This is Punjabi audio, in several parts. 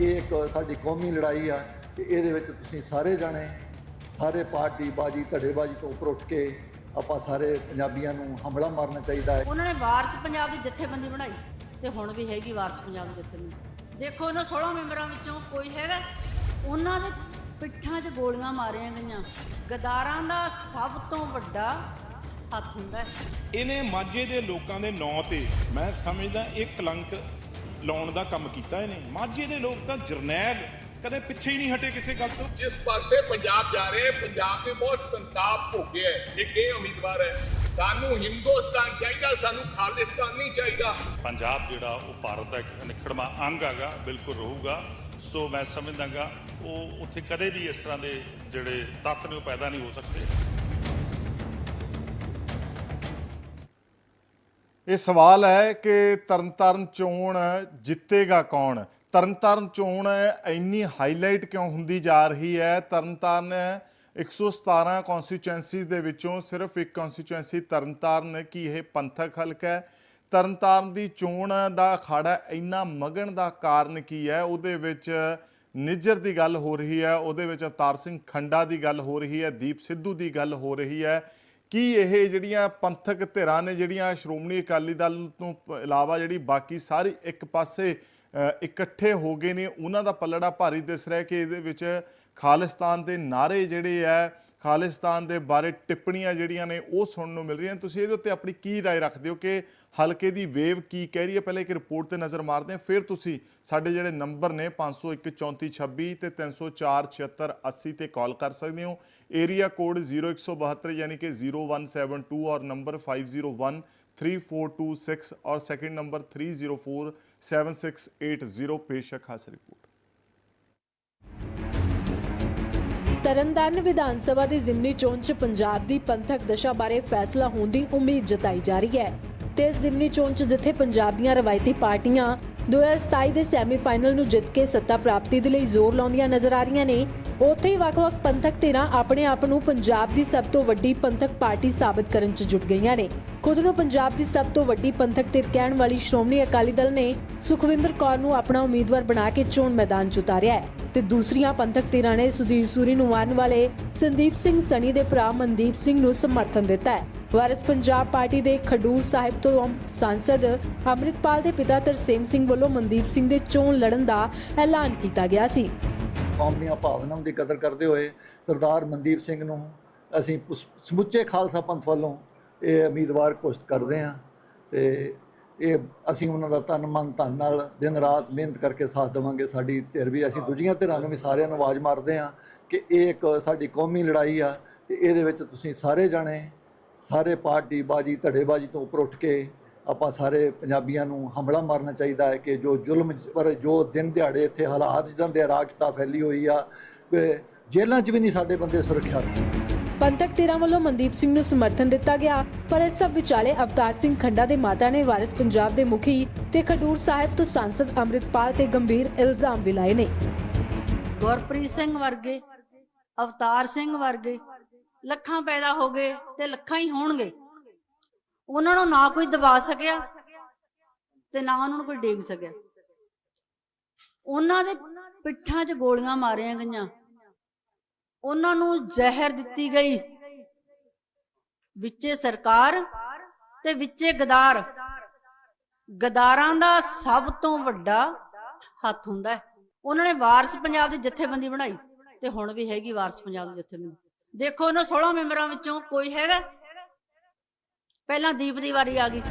ਇਹ ਇੱਕ ਸਾਡੀ ਕੌਮੀ ਲੜਾਈ ਆ ਤੇ ਇਹਦੇ ਵਿੱਚ ਤੁਸੀਂ ਸਾਰੇ ਜਾਣੇ ਸਾਰੇ ਪਾਰਟੀ ਬਾਜੀ ਧੜੇਬਾਜੀ ਤੋਂ ਉੱਪਰ ਉੱਠ ਕੇ ਆਪਾਂ ਸਾਰੇ ਪੰਜਾਬੀਆਂ ਨੂੰ ਹਮਲਾ ਮਾਰਨਾ ਚਾਹੀਦਾ ਹੈ। ਉਹਨਾਂ ਨੇ ਵਾਰਸ ਪੰਜਾਬ ਦੀ ਜਥੇਬੰਦੀ ਬਣਾਈ ਤੇ ਹੁਣ ਵੀ ਹੈਗੀ ਵਾਰਸ ਪੰਜਾਬ ਦੀ ਜਥੇਬੰਦੀ। ਦੇਖੋ ਉਹਨਾਂ 16 ਮੈਂਬਰਾਂ ਵਿੱਚੋਂ ਕੋਈ ਹੈਗਾ ਉਹਨਾਂ ਦੇ ਪਿੱਠਾਂ 'ਚ ਗੋਲੀਆਂ ਮਾਰੀਆਂ ਗਈਆਂ। ਗਦਾਰਾਂ ਦਾ ਸਭ ਤੋਂ ਵੱਡਾ ਹੱਥ ਹੁੰਦਾ ਹੈ। ਇਹਨੇ ਮਾਝੇ ਦੇ ਲੋਕਾਂ ਦੇ ਨਾਂ ਤੇ ਮੈਂ ਸਮਝਦਾ ਇਹ ਕਲੰਕ ਲਾਉਣ ਦਾ ਕੰਮ ਕੀਤਾ ਇਹਨੇ। ਮਾਝੇ ਦੇ ਲੋਕ ਤਾਂ ਜਰਨੈਲ ਕਦੇ ਪਿੱਛੇ ਹੀ ਨਹੀਂ ਹਟੇ ਕਿਸੇ ਗੱਲ ਤੋਂ। ਜਿਸ ਪਾਸੇ ਪੰਜਾਬ ਜਾ ਰਹੇ ਪੰਜਾਬ ਦੇ ਬਹੁਤ ਸੰਤਾਪ ਭੋਗਿਆ ਹੈ। ਇੱਕ ਇਹ ਉਮੀਦਵਾਰ ਹੈ ਸਾਨੂੰ ਹਿੰਦੁਸਤਾਨ ਚਾਹੀਦਾ ਸਾਨੂੰ ਖਾਲਿਸਤਾਨ ਨਹੀਂ ਚਾਹੀਦਾ। ਪੰਜਾਬ ਜਿਹੜਾ ਉਹ ਭਾਰਤ ਦਾ ਇੱਕ ਅਨਿਖੜਵਾਂ ਅੰਗ ਹੈਗਾ ਬਿਲਕੁਲ ਰਹੂਗਾ। ਸੋ ਮੈਂ ਸਮਝਦਾਗਾ ਉਹ ਉੱਥੇ ਕਦੇ ਵੀ ਇਸ ਤਰ੍ਹਾਂ ਦੇ ਜਿਹੜੇ ਤੱਤ ਨੇ ਉਹ ਪੈਦਾ ਨਹੀਂ ਹੋ ਸਕਦੇ। ਇਹ ਸਵਾਲ ਹੈ ਕਿ ਤਰਨਤਾਰਨ ਚੋਣ ਜਿੱਤੇਗਾ ਕੌਣ? ਤਰਨਤਾਰਨ ਚੋਣ ਇੰਨੀ ਹਾਈਲਾਈਟ ਕਿਉਂ ਹੁੰਦੀ ਜਾ ਰਹੀ ਹੈ? ਤਰਨਤਾਰਨ 117 ਕਨਸਟੀਚੁਐਂਸੀਜ਼ ਦੇ ਵਿੱਚੋਂ ਸਿਰਫ ਇੱਕ ਕਨਸਟੀਚੁਐਂਸੀ ਤਰਨਤਾਰਨ ਕੀ ਇਹ ਪੰਥਕ ਹਲਕਾ ਹੈ? ਤਰਨਤਾਰਨ ਦੀ ਚੋਣ ਦਾ ਅਖਾੜਾ ਇੰਨਾ ਮਗਣ ਦਾ ਕਾਰਨ ਕੀ ਹੈ? ਉਹਦੇ ਵਿੱਚ ਨਿੱਜਰ ਦੀ ਗੱਲ ਹੋ ਰਹੀ ਹੈ, ਉਹਦੇ ਵਿੱਚ ਅਵਤਾਰ ਸਿੰਘ ਖੰਡਾ ਦੀ ਗੱਲ ਹੋ ਰਹੀ ਹੈ, ਦੀਪ ਸਿੱਧੂ ਦੀ ਗੱਲ ਹੋ ਰਹੀ ਹੈ। ਕੀ ਇਹ ਜਿਹੜੀਆਂ ਪੰਥਕ ਧਿਰਾਂ ਨੇ ਜਿਹੜੀਆਂ ਸ਼੍ਰੋਮਣੀ ਅਕਾਲੀ ਦਲ ਤੋਂ ਇਲਾਵਾ ਜਿਹੜੀ ਬਾਕੀ ਸਾਰੀ ਇੱਕ ਪਾਸੇ ਇਕੱਠੇ ਹੋ ਗਏ ਨੇ, ਉਹਨਾਂ ਦਾ ਪੱਲੜਾ ਭਾਰੀ ਦਿਸ ਰਿਹਾ ਕਿ ਇਹਦੇ ਵਿੱਚ ਖਾਲਿਸਤਾਨ ਦੇ ਨਾਰੇ ਜਿਹੜੇ ਆ ਖਾਲਿਸਤਾਨ ਦੇ ਬਾਰੇ ਟਿੱਪਣੀਆਂ ਜਿਹੜੀਆਂ ਨੇ ਉਹ ਸੁਣਨ ਨੂੰ ਮਿਲ ਰਹੀਆਂ ਤੁਸੀਂ ਇਹਦੇ ਉੱਤੇ ਆਪਣੀ ਕੀ رائے ਰੱਖਦੇ ਹੋ ਕਿ ਹਲਕੇ ਦੀ ਵੇਵ ਕੀ ਕਹਿ ਰਹੀ ਹੈ ਪਹਿਲੇ ਇੱਕ ਰਿਪੋਰਟ ਤੇ ਨਜ਼ਰ ਮਾਰਦੇ ਹਾਂ ਫਿਰ ਤੁਸੀਂ ਸਾਡੇ ਜਿਹੜੇ ਨੰਬਰ ਨੇ 501 3426 ਤੇ 304 7680 ਤੇ ਕਾਲ ਕਰ ਸਕਦੇ ਹੋ ਏਰੀਆ ਕੋਡ 0172 ਯਾਨੀ ਕਿ 0172 ਔਰ ਨੰਬਰ 501 3426 ਔਰ ਸੈਕਿੰਡ ਨੰਬਰ 304 7680 ਬੇਸ਼ੱਕ ਹਾਸਲ ਰਿਪੋਰਟ ਤਰਨਤਾਰਨ ਵਿਧਾਨ ਸਭਾ ਦੀ ਜ਼ਿਮਨੀ ਚੋਣ 'ਚ ਪੰਜਾਬ ਦੀ ਪੰਥਕ ਦਸ਼ਾ ਬਾਰੇ ਫੈਸਲਾ ਹੋਣ ਦੀ ਉਮੀਦ ਜਤਾਈ ਜਾ ਰਹੀ ਹੈ। ਤੇ ਜ਼ਿਮਨੀ ਚੋਣ 'ਚ ਜਿੱਥੇ ਪੰਜਾਬ ਦੀਆਂ ਰਵਾਇਤੀ ਪਾਰਟੀਆਂ 2027 ਦੇ ਸੈਮੀਫਾਈਨਲ ਨੂੰ ਜਿੱਤ ਕੇ ਸੱਤਾ ਪ੍ਰਾਪਤੀ ਦੇ ਲਈ ਜ਼ੋਰ ਲਾਉਂਦੀਆਂ ਨਜ਼ਰ ਆ ਰਹੀਆਂ ਨੇ, ਉੱਥੇ ਹੀ ਵੱਖ-ਵੱਖ ਪੰਥਕ ਧਿਰਾਂ ਆਪਣੇ ਆਪ ਨੂੰ ਪੰਜਾਬ ਦੀ ਸਭ ਤੋਂ ਵੱਡੀ ਪੰਥਕ ਪਾਰਟੀ ਸਾਬਤ ਕਰਨ 'ਚ ਜੁਟ ਗਈਆਂ ਨੇ। ਖੁਦ ਨੂੰ ਪੰਜਾਬ ਦੀ ਸਭ ਤੋਂ ਵੱਡੀ ਪੰਥਕ ਧਿਰ ਕਹਿਣ ਵਾਲੀ ਸ਼੍ਰੋਮਣੀ ਅਕਾਲੀ ਦਲ ਨੇ ਸੁਖਵਿੰਦਰ ਕੌਰ ਨੂੰ ਆਪਣਾ ਉਮੀਦਵਾਰ ਬਣਾ ਕੇ ਚੋਣ ਮੈਦਾਨ 'ਚ ਉਤਾਰਿਆ ਹੈ ਤੇ ਦੂਸਰੀਆਂ ਪੰਥਕ ਧਿਰਾਂ ਨੇ ਸੁਧੀਰ ਸੂਰੀ ਨੂੰ ਮਾਰਨ ਵਾਲੇ ਸੰਦੀਪ ਸਿੰਘ ਸਣੀ ਦੇ ਭਰਾ ਮਨਦੀਪ ਸਿੰਘ ਨੂੰ ਸਮਰਥਨ ਦਿੱਤਾ ਹੈ। ਵਾਰਿਸ ਪੰਜਾਬ ਪਾਰਟੀ ਦੇ ਖਡੂਰ ਸਾਹਿਬ ਤੋਂ ਸਾਂਸਦ ਅੰਮ੍ਰਿਤਪਾਲ ਦੇ ਪਿਤਾ ਤਰਸੇਮ ਸਿੰਘ ਵੱਲੋਂ ਮਨਦੀਪ ਸਿੰਘ ਦੇ ਚੋਣ ਲੜਨ ਦਾ ਐਲਾਨ ਕੀਤਾ ਗਿਆ ਸੀ। ਕੌਮ ਦੀਆਂ ਭਾਵਨਾਵਾਂ ਦੀ ਕਦਰ ਕਰਦੇ ਹੋਏ ਸਰਦਾਰ ਮਨਦੀਪ ਸਿੰਘ ਨੂੰ ਅਸੀਂ ਸਮੁੱਚੇ ਖਾਲਸਾ ਪੰਥ ਵੱਲੋਂ ਇਹ ਉਮੀਦਵਾਰ ਘੋਸ਼ਿਤ ਕਰਦੇ ਹਾਂ ਤੇ ਇਹ ਅਸੀਂ ਉਹਨਾਂ ਦਾ ਤਨ ਮਨ ਧਨ ਨਾਲ ਦਿਨ ਰਾਤ ਮਿਹਨਤ ਕਰਕੇ ਸਾਥ ਦੇਵਾਂਗੇ। ਸਾਡੀ ਧਿਰ ਵੀ ਅਸੀਂ ਦੂਜੀਆਂ ਧਿਰਾਂ ਨੂੰ ਵੀ ਸਾਰਿਆਂ ਨੂੰ ਆਵਾਜ਼ ਮਾਰਦੇ ਹਾਂ ਕਿ ਇਹ ਇੱਕ ਸਾਡੀ ਕੌਮੀ ਲੜਾਈ ਆ ਤੇ ਇਹਦੇ ਵਿੱਚ ਤੁਸੀਂ ਸਾਰੇ ਜਾਣੇ ਸਾਰੇ ਪਾਰਟੀ ਬਾਜੀ ਧੜੇਬਾਜੀ ਤੋਂ ਉੱਪਰ ਉੱਠ ਕੇ ਆਪਾਂ ਸਾਰੇ ਪੰਜਾਬੀਆਂ ਨੂੰ ਹਮਲਾ ਮਾਰਨਾ ਚਾਹੀਦਾ ਹੈ ਕਿ ਜੋ ਜ਼ੁਲਮ ਪਰ ਜੋ ਦਿਨ ਦਿਹਾੜੇ ਇੱਥੇ ਹਾਲਾਤ ਜਿੱਦਾਂ ਦੇ ਅਰਾਜਕਤਾ ਫੈਲੀ ਹੋਈ ਆ ਕਿ ਜੇਲ੍ਹਾਂ 'ਚ ਵੀ ਨਹੀਂ ਸਾਡੇ ਬੰਦੇ ਸੁਰੱਖਿਅਤ ਪੰਥਕ ਧਿਰਾਂ ਵੱਲੋਂ ਮਨਦੀਪ ਸਿੰਘ ਨੂੰ ਸਮਰਥਨ ਦਿੱਤਾ ਗਿਆ ਪਰ ਇਸ ਸਭ ਵਿਚਾਲੇ ਅਵਤਾਰ ਸਿੰਘ ਖੰਡਾ ਦੇ ਮਾਤਾ ਨੇ ਵਾਰਿਸ ਪੰਜਾਬ ਦੇ ਮੁਖੀ ਤੇ ਖਡੂਰ ਸਾਹਿਬ ਤੋਂ ਸਾਂਸਦ ਅੰਮ੍ਰਿਤਪਾਲ ਤੇ ਗੰਭੀਰ ਇਲਜ਼ਾਮ ਵੀ ਲਾਏ ਨੇ। ਗੁਰਪ੍ਰੀਤ ਸਿੰਘ ਵਰਗੇ ਅਵਤਾਰ ਸਿੰਘ ਵਰਗੇ ਲੱਖਾਂ ਪੈਦਾ ਹੋ ਗਏ ਤੇ ਲੱਖਾਂ ਹੀ ਹੋਣਗੇ। ਉਹਨਾਂ ਨੂੰ ਨਾ ਕੋਈ ਦਬਾ ਸਕਿਆ ਤੇ ਨਾ ਉਹਨਾਂ ਨੂੰ ਕੋਈ ਡੇਗ ਸਕਿਆ। ਉਹਨਾਂ ਦੇ ਪਿੱਠਾਂ 'ਚ ਗੋਲੀਆਂ ਮਾਰੀਆਂ ਗਈਆਂ। ਉਹਨਾਂ ਨੂੰ ਜ਼ਹਿਰ ਦਿੱਤੀ ਗਈ। ਵਿੱਚੇ ਸਰਕਾਰ ਤੇ ਵਿੱਚੇ ਗਦਾਰ। ਗਦਾਰਾਂ ਦਾ ਸਭ ਤੋਂ ਵੱਡਾ ਹੱਥ ਹੁੰਦਾ ਹੈ। ਉਹਨਾਂ ਨੇ ਵਾਰਸ ਪੰਜਾਬ ਦੀ ਜਥੇਬੰਦੀ ਬਣਾਈ ਤੇ ਹੁਣ ਵੀ ਹੈਗੀ ਵਾਰਸ ਪੰਜਾਬ ਦੀ ਜਥੇਬੰਦੀ। ਦੇਖੋ ਉਹਨਾਂ 16 ਮੈਂਬਰਾਂ ਵਿੱਚੋਂ ਕੋਈ ਹੈਗਾ? ਪਹਿਲਾਂ ਦੀਪ ਦੀ ਵਾਰੀ ਆ ਗਈ।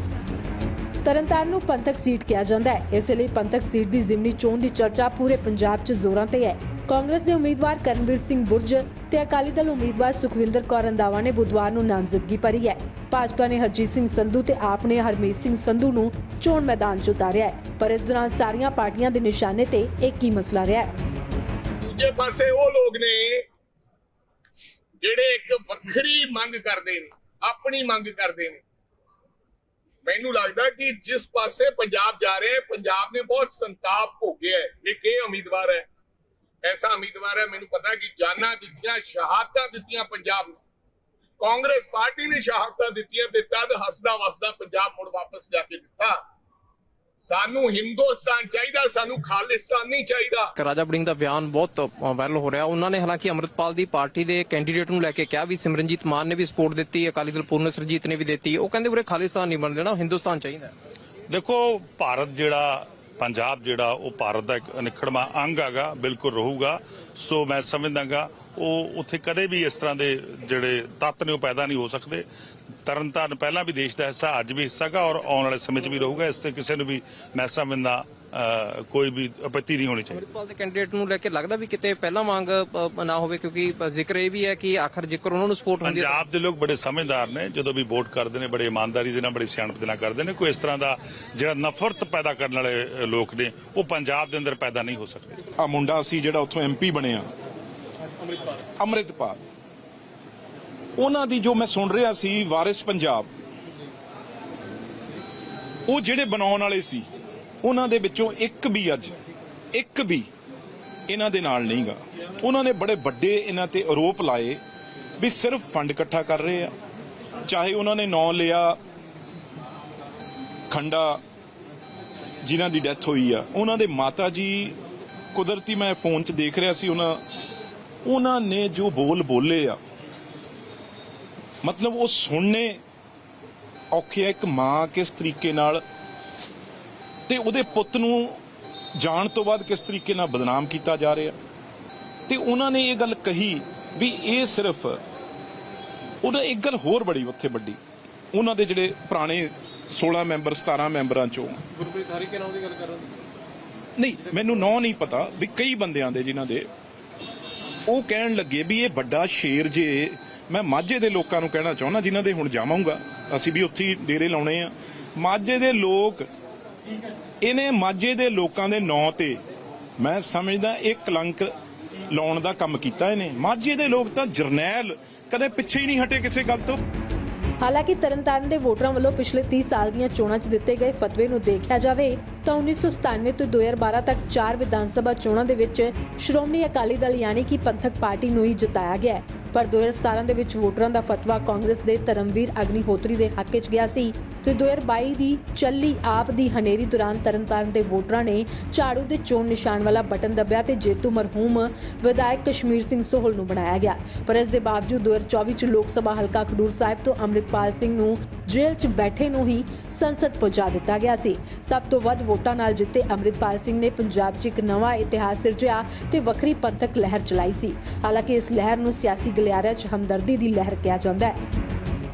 ਤਰਨਤਾਰਨ ਨੂੰ ਪੰਥਕ ਸੀਟ ਕਿਹਾ ਜਾਂਦਾ ਹੈ। ਇਸ ਲਈ ਪੰਥਕ ਸੀਟ ਦੀ ਜ਼ਿਮਨੀ ਚੋਣ ਦੀ ਚਰਚਾ ਪੂਰੇ ਪੰਜਾਬ 'ਚ ਜ਼ੋਰਾਂ ਤੇ ਹੈ। ਕਾਂਗਰਸ ਦੇ ਉਮੀਦਵਾਰ ਕਰਨਵੀਰ ਸਿੰਘ ਬੁਰਜ ਤੇ ਅਕਾਲੀ ਦਲ ਉਮੀਦਵਾਰ ਸੁਖਵਿੰਦਰ ਕੌਰ ਰੰਧਾਵਾ ਨੇ ਬੁੱਧਵਾਰ ਨੂੰ ਨਾਮਜ਼ਦਗੀ ਭਰੀ ਹੈ। ਭਾਜਪਾ ਨੇ ਹਰਜੀਤ ਸਿੰਘ ਸੰਧੂ ਤੇ ਆਪ ਨੇ ਹਰਮੀਤ ਸਿੰਘ ਸੰਧੂ ਨੂੰ ਚੋਣ ਮੈਦਾਨ 'ਚ ਉਤਾਰਿਆ ਹੈ। ਪਰ ਇਸ ਦੌਰਾਨ ਸਾਰੀਆਂ ਪਾਰਟੀਆਂ ਦੇ ਨਿਸ਼ਾਨੇ ਤੇ ਇੱਕ ਹੀ ਮਸਲਾ ਰਿਹਾ ਹੈ। ਦੂਜੇ ਪਾਸੇ ਉਹ ਲੋਕ ਨੇ ਜਿਹੜੇ ਇੱਕ ਵੱਖਰੀ ਮੰਗ ਕਰਦੇ ਨੇ, ਆਪਣੀ ਮੰਗ ਕਰਦੇ ਨੇ। ਮੈਨੂੰ ਲੱਗਦਾ ਕਿ ਜਿਸ ਪਾਸੇ ਪੰਜਾਬ ਜਾ ਰਿਹਾ ਪੰਜਾਬ ਨੇ ਬਹੁਤ ਸੰਤਾਪ ਭੋਗਿਆ ਹੈ। ਇੱਕ ਇਹ ਉਮੀਦਵਾਰ ਹੈ, ਐਸਾ ਉਮੀਦਵਾਰ ਹੈ, ਮੈਨੂੰ ਪਤਾ ਕਿ ਜਾਨਾਂ ਦਿੱਤੀਆਂ, ਸ਼ਹਾਦਤਾਂ ਦਿੱਤੀਆਂ ਪੰਜਾਬ ਨੂੰ। ਕਾਂਗਰਸ ਪਾਰਟੀ ਨੇ ਸ਼ਹਾਦਤਾਂ ਦਿੱਤੀਆਂ ਤੇ ਤਦ ਹੱਸਦਾ ਵਸਦਾ ਪੰਜਾਬ ਮੁੜ ਵਾਪਸ ਜਾ ਕੇ ਦਿੱਤਾ। ਸਾਨੂੰ ਹਿੰਦੁਸਤਾਨ ਚਾਹੀਦਾ ਸਾਨੂੰ ਖਾਲਿਸਤਾਨ ਨਹੀਂ ਚਾਹੀਦਾ। ਰਾਜਾ ਬੜਿੰਗ ਦਾ ਬਿਆਨ ਬਹੁਤ ਵਾਇਰਲ ਹੋ ਰਿਹਾ। ਉਹਨਾਂ ਨੇ ਹਾਲਾਂਕਿ ਅੰਮ੍ਰਿਤਪਾਲ ਦੀ ਪਾਰਟੀ ਦੇ ਕੈਂਡੀਡੇਟ ਨੂੰ ਲੈ ਕੇ ਕਿਹਾ ਵੀ ਸਿਮਰਨਜੀਤ ਮਾਨ ਨੇ ਵੀ ਸਪੋਰਟ ਦਿੱਤੀ ਅਕਾਲੀ ਦਲ ਪੂਰਨ ਸਰਜੀਤ ਨੇ ਵੀ ਦਿੱਤੀ। ਉਹ ਕਹਿੰਦੇ ਉਰੇ ਖਾਲਿਸਤਾਨ ਨਹੀਂ ਬਣ ਦੇਣਾ ਹਿੰਦੁਸਤਾਨ ਚਾਹੀਦਾ। ਦੇਖੋ ਭਾਰਤ ਜਿਹੜਾ ਪੰਜਾਬ ਜਿਹੜਾ ਉਹ ਭਾਰਤ ਦਾ ਇੱਕ ਅਨਿਖੜਵਾਂ ਅੰਗ ਹੈਗਾ ਬਿਲਕੁਲ ਰਹੂਗਾ। ਸੋ ਮੈਂ ਸਮਝਦਾਗਾ ਉਹ ਉੱਥੇ ਕਦੇ ਵੀ ਇਸ ਤਰ੍ਹਾਂ ਦੇ ਜਿਹੜੇ ਤੱਤ ਨੇ ਉਹ ਪੈਦਾ ਨਹੀਂ ਹੋ ਸਕਦੇ। ਤਰਨਤਾਰਨ ਪਹਿਲਾਂ ਵੀ ਦੇਸ਼ ਦਾ ਹਿੱਸਾ ਅੱਜ ਵੀ ਹਿੱਸਾ ਗਾ ਔਰ ਆਉਣ ਵਾਲੇ ਸਮੇਂ 'ਚ ਵੀ ਰਹੂਗਾ। ਇਸ ਤੇ ਕਿਸੇ ਨੂੰ ਵੀ ਮੈਂ ਸਮਝਦਾ ਕੋਈ ਵੀ ਆਪੱਤੀ ਨਹੀਂ ਹੋਣੀ ਚਾਹੀਦੀ। ਅੰਮ੍ਰਿਤਪਾਲ ਦੇ ਕੈਂਡੀਡੇਟ ਨੂੰ ਲੈ ਕੇ ਲੱਗਦਾ ਵੀ ਕਿਤੇ ਪਹਿਲਾਂ ਮੰਗ ਨਾ ਹੋਵੇ ਕਿਉਂਕਿ ਜ਼ਿਕਰ ਇਹ ਵੀ ਹੈ ਕਿ ਆਖਰ ਜ਼ਿਕਰ ਉਹਨਾਂ ਨੂੰ ਸਪੋਰਟ ਹੁੰਦੀ ਹੈ। ਪੰਜਾਬ ਦੇ ਲੋਕ ਬੜੇ ਸਮਝਦਾਰ ਨੇ ਜਦੋਂ ਵੀ ਵੋਟ ਕਰਦੇ ਨੇ ਬੜੇ ਇਮਾਨਦਾਰੀ ਦੇ ਨਾਲ ਬੜੀ ਸਿਆਣਪ ਦੇ ਨਾਲ ਕਰਦੇ ਨੇ। ਕੋਈ ਇਸ ਤਰ੍ਹਾਂ ਦਾ ਜਿਹੜਾ ਨਫ਼ਰਤ ਪੈਦਾ ਕਰਨ ਵਾਲੇ ਲੋਕ ਨੇ ਉਹ ਪੰਜਾਬ ਦੇ ਅੰਦਰ ਪੈਦਾ ਨਹੀਂ ਹੋ ਸਕਦੇ। ਆ ਮੁੰਡਾ ਸੀ ਜਿਹੜਾ ਉੱਥੋਂ ਐਮਪੀ ਬਣਿਆ। ਅੰਮ੍ਰਿਤਪਾਲ। ਉਹਨਾਂ ਦੀ ਜੋ ਮੈਂ ਸੁਣ ਰਿਹਾ ਸੀ ਵਾਰਿਸ ਪੰਜਾਬ, ਉਹ ਜਿਹੜੇ ਬਣਾਉਣ ਵਾਲੇ ਸੀ, ਉਹਨਾਂ ਦੇ ਵਿੱਚੋਂ ਇੱਕ ਵੀ ਅੱਜ, ਇੱਕ ਵੀ ਇਹਨਾਂ ਦੇ ਨਾਲ ਨਹੀਂਗਾ। ਉਹਨਾਂ ਨੇ ਬੜੇ ਵੱਡੇ ਇਹਨਾਂ ਤੇ ਆਰੋਪ ਲਾਏ ਵੀ ਸਿਰਫ ਫੰਡ ਇਕੱਠਾ ਕਰ ਰਹੇ ਆ। ਚਾਹੇ ਉਹਨਾਂ ਨੇ ਨਾਂ ਲਿਆ ਖੰਡਾ ਜਿਨ੍ਹਾਂ ਦੀ ਡੈਥ ਹੋਈ ਆ। ਉਹਨਾਂ ਦੇ ਮਾਤਾ ਜੀ ਕੁਦਰਤੀ ਮੈਂ ਫੋਨ 'ਚ ਦੇਖ ਰਿਹਾ ਸੀ, ਉਹਨਾਂ ਉਹਨਾਂ ਨੇ ਜੋ ਬੋਲ ਬੋਲੇ ਆ ਮਤਲਬ ਉਹ ਸੁਣਨੇ ਔਖੇ ਆ ਇੱਕ ਮਾਂ ਕਿਸ ਤਰੀਕੇ ਨਾਲ ਤੇ ਉਹਦੇ ਪੁੱਤ ਨੂੰ ਜਾਣ ਤੋਂ ਬਾਅਦ ਕਿਸ ਤਰੀਕੇ ਨਾਲ ਬਦਨਾਮ ਕੀਤਾ ਜਾ ਰਿਹਾ। ਤੇ ਉਹਨਾਂ ਨੇ ਇਹ ਗੱਲ ਕਹੀ ਵੀ ਇਹ ਸਿਰਫ ਉਹਦਾ ਇੱਕ ਗੱਲ ਹੋਰ ਬੜੀ ਉੱਥੇ ਵੱਡੀ। ਉਹਨਾਂ ਦੇ ਜਿਹੜੇ ਪੁਰਾਣੇ 16 ਮੈਂਬਰ 17 ਮੈਂਬਰਾਂ ਚੋਂ। ਗੁਰਪ੍ਰੀਤ ਹਰੀਕੇ ਨਾਮ ਦੀ ਗੱਲ ਕਰ ਰਹੇ ਨਹੀਂ ਮੈਨੂੰ ਨਾਂ ਨਹੀਂ ਪਤਾ ਵੀ ਕਈ ਬੰਦਿਆਂ ਦੇ ਜਿਨ੍ਹਾਂ ਦੇ। ਉਹ ਕਹਿਣ ਲੱਗੇ ਵੀ ਇਹ ਵੱਡਾ ਸ਼ੇਰ ਜੇ ਮੈਂ ਮਾਝੇ ਦੇ ਲੋਕਾਂ ਨੂੰ ਕਹਿਣਾ ਚਾਹੁੰਦਾ, ਜਿਨ੍ਹਾਂ ਦੇ ਹੁਣ ਜਾਵਾਂਗਾ, ਅਸੀਂ ਵੀ ਉੱਥੇ ਡੇਰੇ ਲਾਉਣੇ ਆ। ਮਾਝੇ ਦੇ ਲੋਕ, ਇਹਨੇ ਮਾਝੇ ਦੇ ਲੋਕਾਂ ਦੇ ਨਾਂ ਤੇ ਮੈਂ ਸਮਝਦਾ ਇਹ ਕਲੰਕ ਲਾਉਣ ਦਾ ਕੰਮ ਕੀਤਾ ਇਹਨੇ। ਮਾਝੇ ਦੇ ਲੋਕ ਤਾਂ ਜਰਨੈਲ, ਕਦੇ ਪਿੱਛੇ ਹੀ ਨਹੀਂ ਹਟੇ ਕਿਸੇ ਗੱਲ ਤੋਂ। ਹਾਲਾਂਕਿ ਤਰਨਤਾਰਨ ਦੇ ਵੋਟਰਾਂ ਵੱਲੋਂ ਪਿਛਲੇ 30 ਸਾਲ ਦੀਆਂ ਚੋਣਾਂ 'ਚ ਦਿੱਤੇ ਗਏ ਫਤਵੇ ਨੂੰ ਦੇਖਿਆ ਜਾਵੇ, ਤਾਂ 1997 ਤੋਂ 2012 ਤੱਕ ਚਾਰ ਵਿਧਾਨ ਸਭਾ ਚੋਣਾਂ ਦੇ ਵਿੱਚ ਸ਼੍ਰੋਮਣੀ ਅਕਾਲੀ ਦਲ ਯਾਨੀ ਕਿ ਪੰਥਕ ਪਾਰਟੀ ਨੂੰ ਹੀ ਜਿਤਾਇਆ ਗਿਆ। ਪਰ 2017 ਦੇ ਵਿੱਚ ਵੋਟਰਾਂ ਦਾ ਫਤਵਾ ਕਾਂਗਰਸ ਦੇ ਧਰਮਵੀਰ ਅਗਨੀਹੋਤਰੀ ਦੇ ਹੱਕ 'ਚ ਗਿਆ ਸੀ ਤੇ 2022 ਦੀ ਚੱਲੀ ਆਪ ਦੀ ਹਨੇਰੀ ਦੌਰਾਨ ਤਰਨਤਾਰਨ ਦੇ ਵੋਟਰਾਂ ਨੇ ਝਾੜੂ ਦੇ ਚੋਣ ਨਿਸ਼ਾਨ ਵਾਲਾ ਬਟਨ ਦਬਿਆ ਤੇ ਜੇਤੂ ਮਰਹੂਮ ਵਿਧਾਇਕ ਕਸ਼ਮੀਰ ਸਿੰਘ ਸੋਹਲ ਨੂੰ ਬਣਾਇਆ ਗਿਆ। ਪਰ ਇਸ ਦੇ ਬਾਵਜੂਦ 2024 ਚ ਲੋਕ ਸਭਾ ਹਲਕਾ ਖਡੂਰ ਸਾਹਿਬ ਤੋਂ ਅੰਮ੍ਰਿਤਪਾਲ ਸਿੰਘ ਨੂੰ ਜੇਲ੍ਹ 'ਚ ਬੈਠੇ ਨੂੰ ਹੀ ਸੰਸਦ ਪਹੁੰਚਾ ਦਿੱਤਾ ਗਿਆ ਸੀ। ਸਭ ਤੋਂ ਵੱਧ ਵੋਟਾਂ ਨਾਲ ਜਿੱਤੇ ਅੰਮ੍ਰਿਤਪਾਲ ਸਿੰਘ ਨੇ ਪੰਜਾਬ 'ਚ ਇੱਕ ਨਵਾਂ ਇਤਿਹਾਸ ਸਿਰਜਿਆ ਤੇ ਵੱਖਰੀ ਪੰਥਕ ਲਹਿਰ ਚਲਾਈ ਸੀ। ਹਾਲਾਂਕਿ ਇਸ ਲਹਿਰ ਨੂੰ ਸਿਆਸੀ ਗਲਿਆਰਿਆਂ 'ਚ ਹਮਦਰਦੀ ਦੀ ਲਹਿਰ ਕਿਹਾ ਜਾਂਦਾ ਹੈ।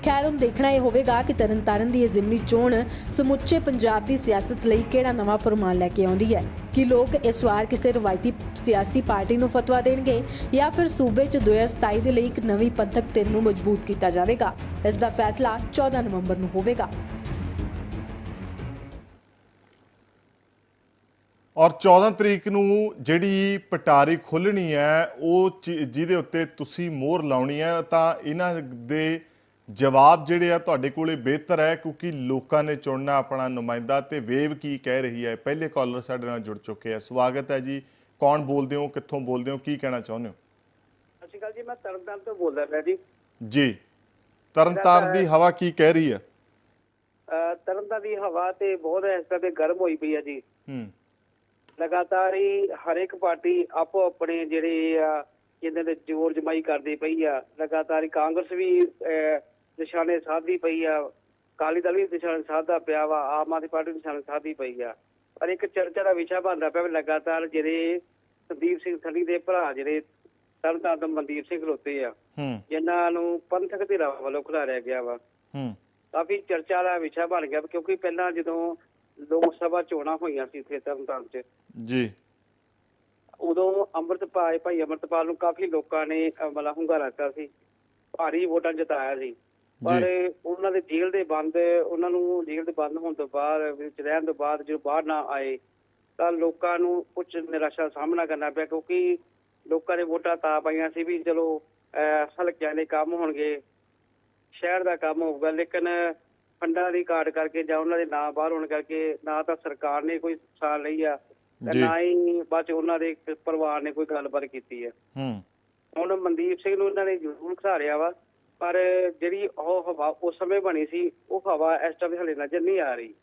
ਖੈਰ, ਹੁਣ ਦੇਖਣਾ ਇਹ ਹੋਵੇਗਾ ਕਿ ਤਰਨਤਾਰਨ ਦੀ ਇਹ ਜ਼ਿਮਨੀ ਚੋਣ ਸਮੁੱਚੇ ਪੰਜਾਬ ਦੀ ਸਿਆਸਤ ਲਈ ਕਿਹੜਾ ਨਵਾਂ ਫਰਮਾਨ ਲੈ ਕੇ ਆਉਂਦੀ ਹੈ? ਕਿ ਲੋਕ ਇਸ ਵਾਰ ਕਿਸੇ ਰਵਾਇਤੀ ਸਿਆਸੀ ਪਾਰਟੀ ਨੂੰ ਫਤਵਾ ਦੇਣਗੇ ਜਾਂ ਫਿਰ ਸੂਬੇ 'ਚ 2027 ਦੇ ਲਈ ਇੱਕ ਨਵੀਂ ਪੰਥਕ ਧਿਰ ਨੂੰ ਮਜ਼ਬੂਤ ਕੀਤਾ ਜਾਵੇਗਾ? ਇਸ ਦਾ ਫੈਸਲਾ 14 ਨਵੰਬਰ ਨੂੰ ਹੋਵੇਗਾ। ਔਰ 14 ਤਰੀਕ ਨੂੰ ਜਿਹੜੀ ਪਟਾਰੀ ਖੁੱਲਣੀ ਹੈ ਉਹ ਜਿਹਦੇ ਉੱਤੇ ਤੁਸੀਂ ਮੋਹਰ ਲਾਉਣੀ ਹੈ ਤਾਂ ਇਹਨਾਂ ਦੇ ਜਵਾਬ ਜਿਹੜੇ ਆ ਤੁਹਾਡੇ ਕੋਲੇ ਬਿਹਤਰ ਹੈ ਕਿਉਂਕਿ ਲੋਕਾਂ ਨੇ ਚੁਣਨਾ ਆਪਣਾ ਨੁਮਾਇੰਦਾ ਤੇ ਵੇਵ ਕੀ ਕਹਿ ਰਹੀ ਹੈ। ਪਹਿਲੇ ਕਾਲਰ ਸਾਡੇ ਨਾਲ ਜੁੜ ਚੁੱਕੇ ਆ। ਸਵਾਗਤ ਹੈ ਜੀ। ਕੌਣ ਬੋਲਦੇ ਹੋ ਕਿੱਥੋਂ ਬੋਲਦੇ ਹੋ ਕੀ ਕਹਿਣਾ ਚਾਹੁੰਦੇ ਹੋ? ਸਤਿ ਸ਼੍ਰੀ ਅਕਾਲ ਜੀ ਮੈਂ ਤਰਨਤਾਰਨ ਤੋਂ ਬੋਲਦਾ ਪਿਆ ਜੀ। ਜੀ। ਤਰਨਤਾਰਨ ਦੀ ਹਵਾ ਕੀ ਕਹਿ ਰਹੀ ਹੈ? ਤਰਨਤਾਰਨ ਦੀ ਹਵਾ ਤੇ ਬਹੁਤ ਇਸ ਤਰ੍ਹਾਂ ਤੇ ਗਰਮ ਹੋਈ ਪਈ ਹੈ ਜੀ। ਹੂੰ। ਲਗਾਤਾਰ ਹੀ ਹਰ ਇੱਕ ਪਾਰਟੀ ਆਪੋ ਆਪਣੇ ਜਿਹੜੇ ਆ ਜਿਹਦੇ ਤੇ ਜ਼ੋਰ ਜਮਾਈ ਕਰਦੀ ਪਈ ਆ ਲਗਾਤਾਰ ਕਾਂਗਰਸ ਵੀ ਨਿਸ਼ਾਨੇ ਸਾਧਦੀ ਪਈ ਆ ਅਕਾਲੀ ਦਲ ਵੀ ਨਿਸ਼ਾਨੇ ਸਾਧਦਾ ਪਿਆ ਵਾ ਆਮ ਆਦਮੀ ਪਾਰਟੀ ਨਿਸ਼ਾਨੇ ਸਾਧਦੀ ਪਈ ਆ। ਪਰ ਇੱਕ ਚਰਚਾ ਦਾ ਵਿਸ਼ਾ ਬਣਦਾ ਪਿਆ ਵੀ ਲਗਾਤਾਰ ਜਿਹੜੇ ਸੰਦੀਪ ਸਿੰਘ ਸਨੀ ਦੇ ਭਰਾ ਜਿਹੜੇ ਤੋਂ ਮਨਦੀਪ ਸਿੰਘ ਖਲੋਤੇ ਆ ਹੂੰ। ਜਿਨ੍ਹਾਂ ਨੂੰ ਪੰਥਕ ਧਿਰਾਂ ਵੱਲੋਂ ਖਿਲਾਰਿਆ ਗਿਆ ਵਾ। ਹੂੰ। ਕਾਫੀ ਚਰਚਾ ਦਾ ਵਿਸ਼ਾ ਬਣ ਗਿਆ ਕਿਉਂਕਿ ਪਹਿਲਾਂ ਜਦੋਂ ਲੋਕ ਸਭਾ ਚੋਣਾਂ ਹੋਈਆਂ ਸੀ ਇੱਥੇ ਤਰਨਤਾਰਨ 'ਚ। ਜੀ। ਉਦੋਂ ਅੰਮ੍ਰਿਤਪਾਲ ਭਾਈ ਅੰਮ੍ਰਿਤਪਾਲ ਨੂੰ ਕਾਫੀ ਲੋਕਾਂ ਨੇ ਮਤਲਬ ਹੁੰਗਾਰਾ ਦਿੱਤਾ ਸੀ। ਭਾਰੀ ਵੋਟਾਂ ਜਿਤਾਇਆ ਸੀ। ਪਰ ਉਹਨਾਂ ਦੇ ਜੇਲ੍ਹ ਦੇ ਬੰਦ ਉਹਨਾਂ ਨੂੰ ਜੇਲ੍ਹ ਦੇ ਬੰਦ ਹੋਣ ਤੋਂ ਬਾਅਦ ਵਿੱਚ ਰਹਿਣ ਤੋਂ ਬਾਅਦ ਜਦੋਂ ਬਾਹਰ ਨਾ ਆਏ ਤਾਂ ਲੋਕਾਂ ਨੂੰ ਕੁਝ ਨਿਰਾਸ਼ਾ ਸਾਹਮਣਾ ਕਰਨਾ ਪਿਆ ਕਿਉਂਕਿ ਲੋਕਾਂ ਨੇ ਵੋਟਾਂ ਤਾਂ ਪਾਈਆਂ ਸੀ ਵੀ ਚਲੋ ਹਲਕਿਆਂ ਦੇ ਕੰਮ ਹੋਣਗੇ ਸ਼ਹਿਰ ਦਾ ਕੰਮ ਹੋਊਗਾ ਲੇਕਿਨ ਫੰਡਾਂ ਦੀ ਕਾਟ ਕਰਕੇ ਜਾਂ ਉਹਨਾਂ ਦੇ ਨਾਂ ਬਾਹਰ ਹੋਣ ਕਰਕੇ ਨਾ ਤਾਂ ਸਰਕਾਰ ਨੇ ਕੋਈ ਸਾਰ ਲਈ ਆ ਤੇ। ਨਾ ਹੀ ਬਾਅਦ ਚ ਉਹਨਾਂ ਦੇ ਪਰਿਵਾਰ ਨੇ ਕੋਈ ਗੱਲਬਾਤ ਕੀਤੀ ਹੈ ਹੂੰ। ਹੁਣ ਮਨਦੀਪ ਸਿੰਘ ਨੂੰ ਇਹਨਾਂ ਨੇ ਜ਼ਰੂਰ ਖਿਲਾਰਿਆ ਵਾ ਪਰ ਜਿਹੜੀ ਉਹ ਹਵਾ ਉਸ ਸਮੇਂ ਬਣੀ ਸੀ ਉਹ ਹਵਾ ਇਸ ਟਾਈਮ ਹਲੇ ਨਜ਼ਰ ਨਹੀਂ ਆ ਰਹੀ।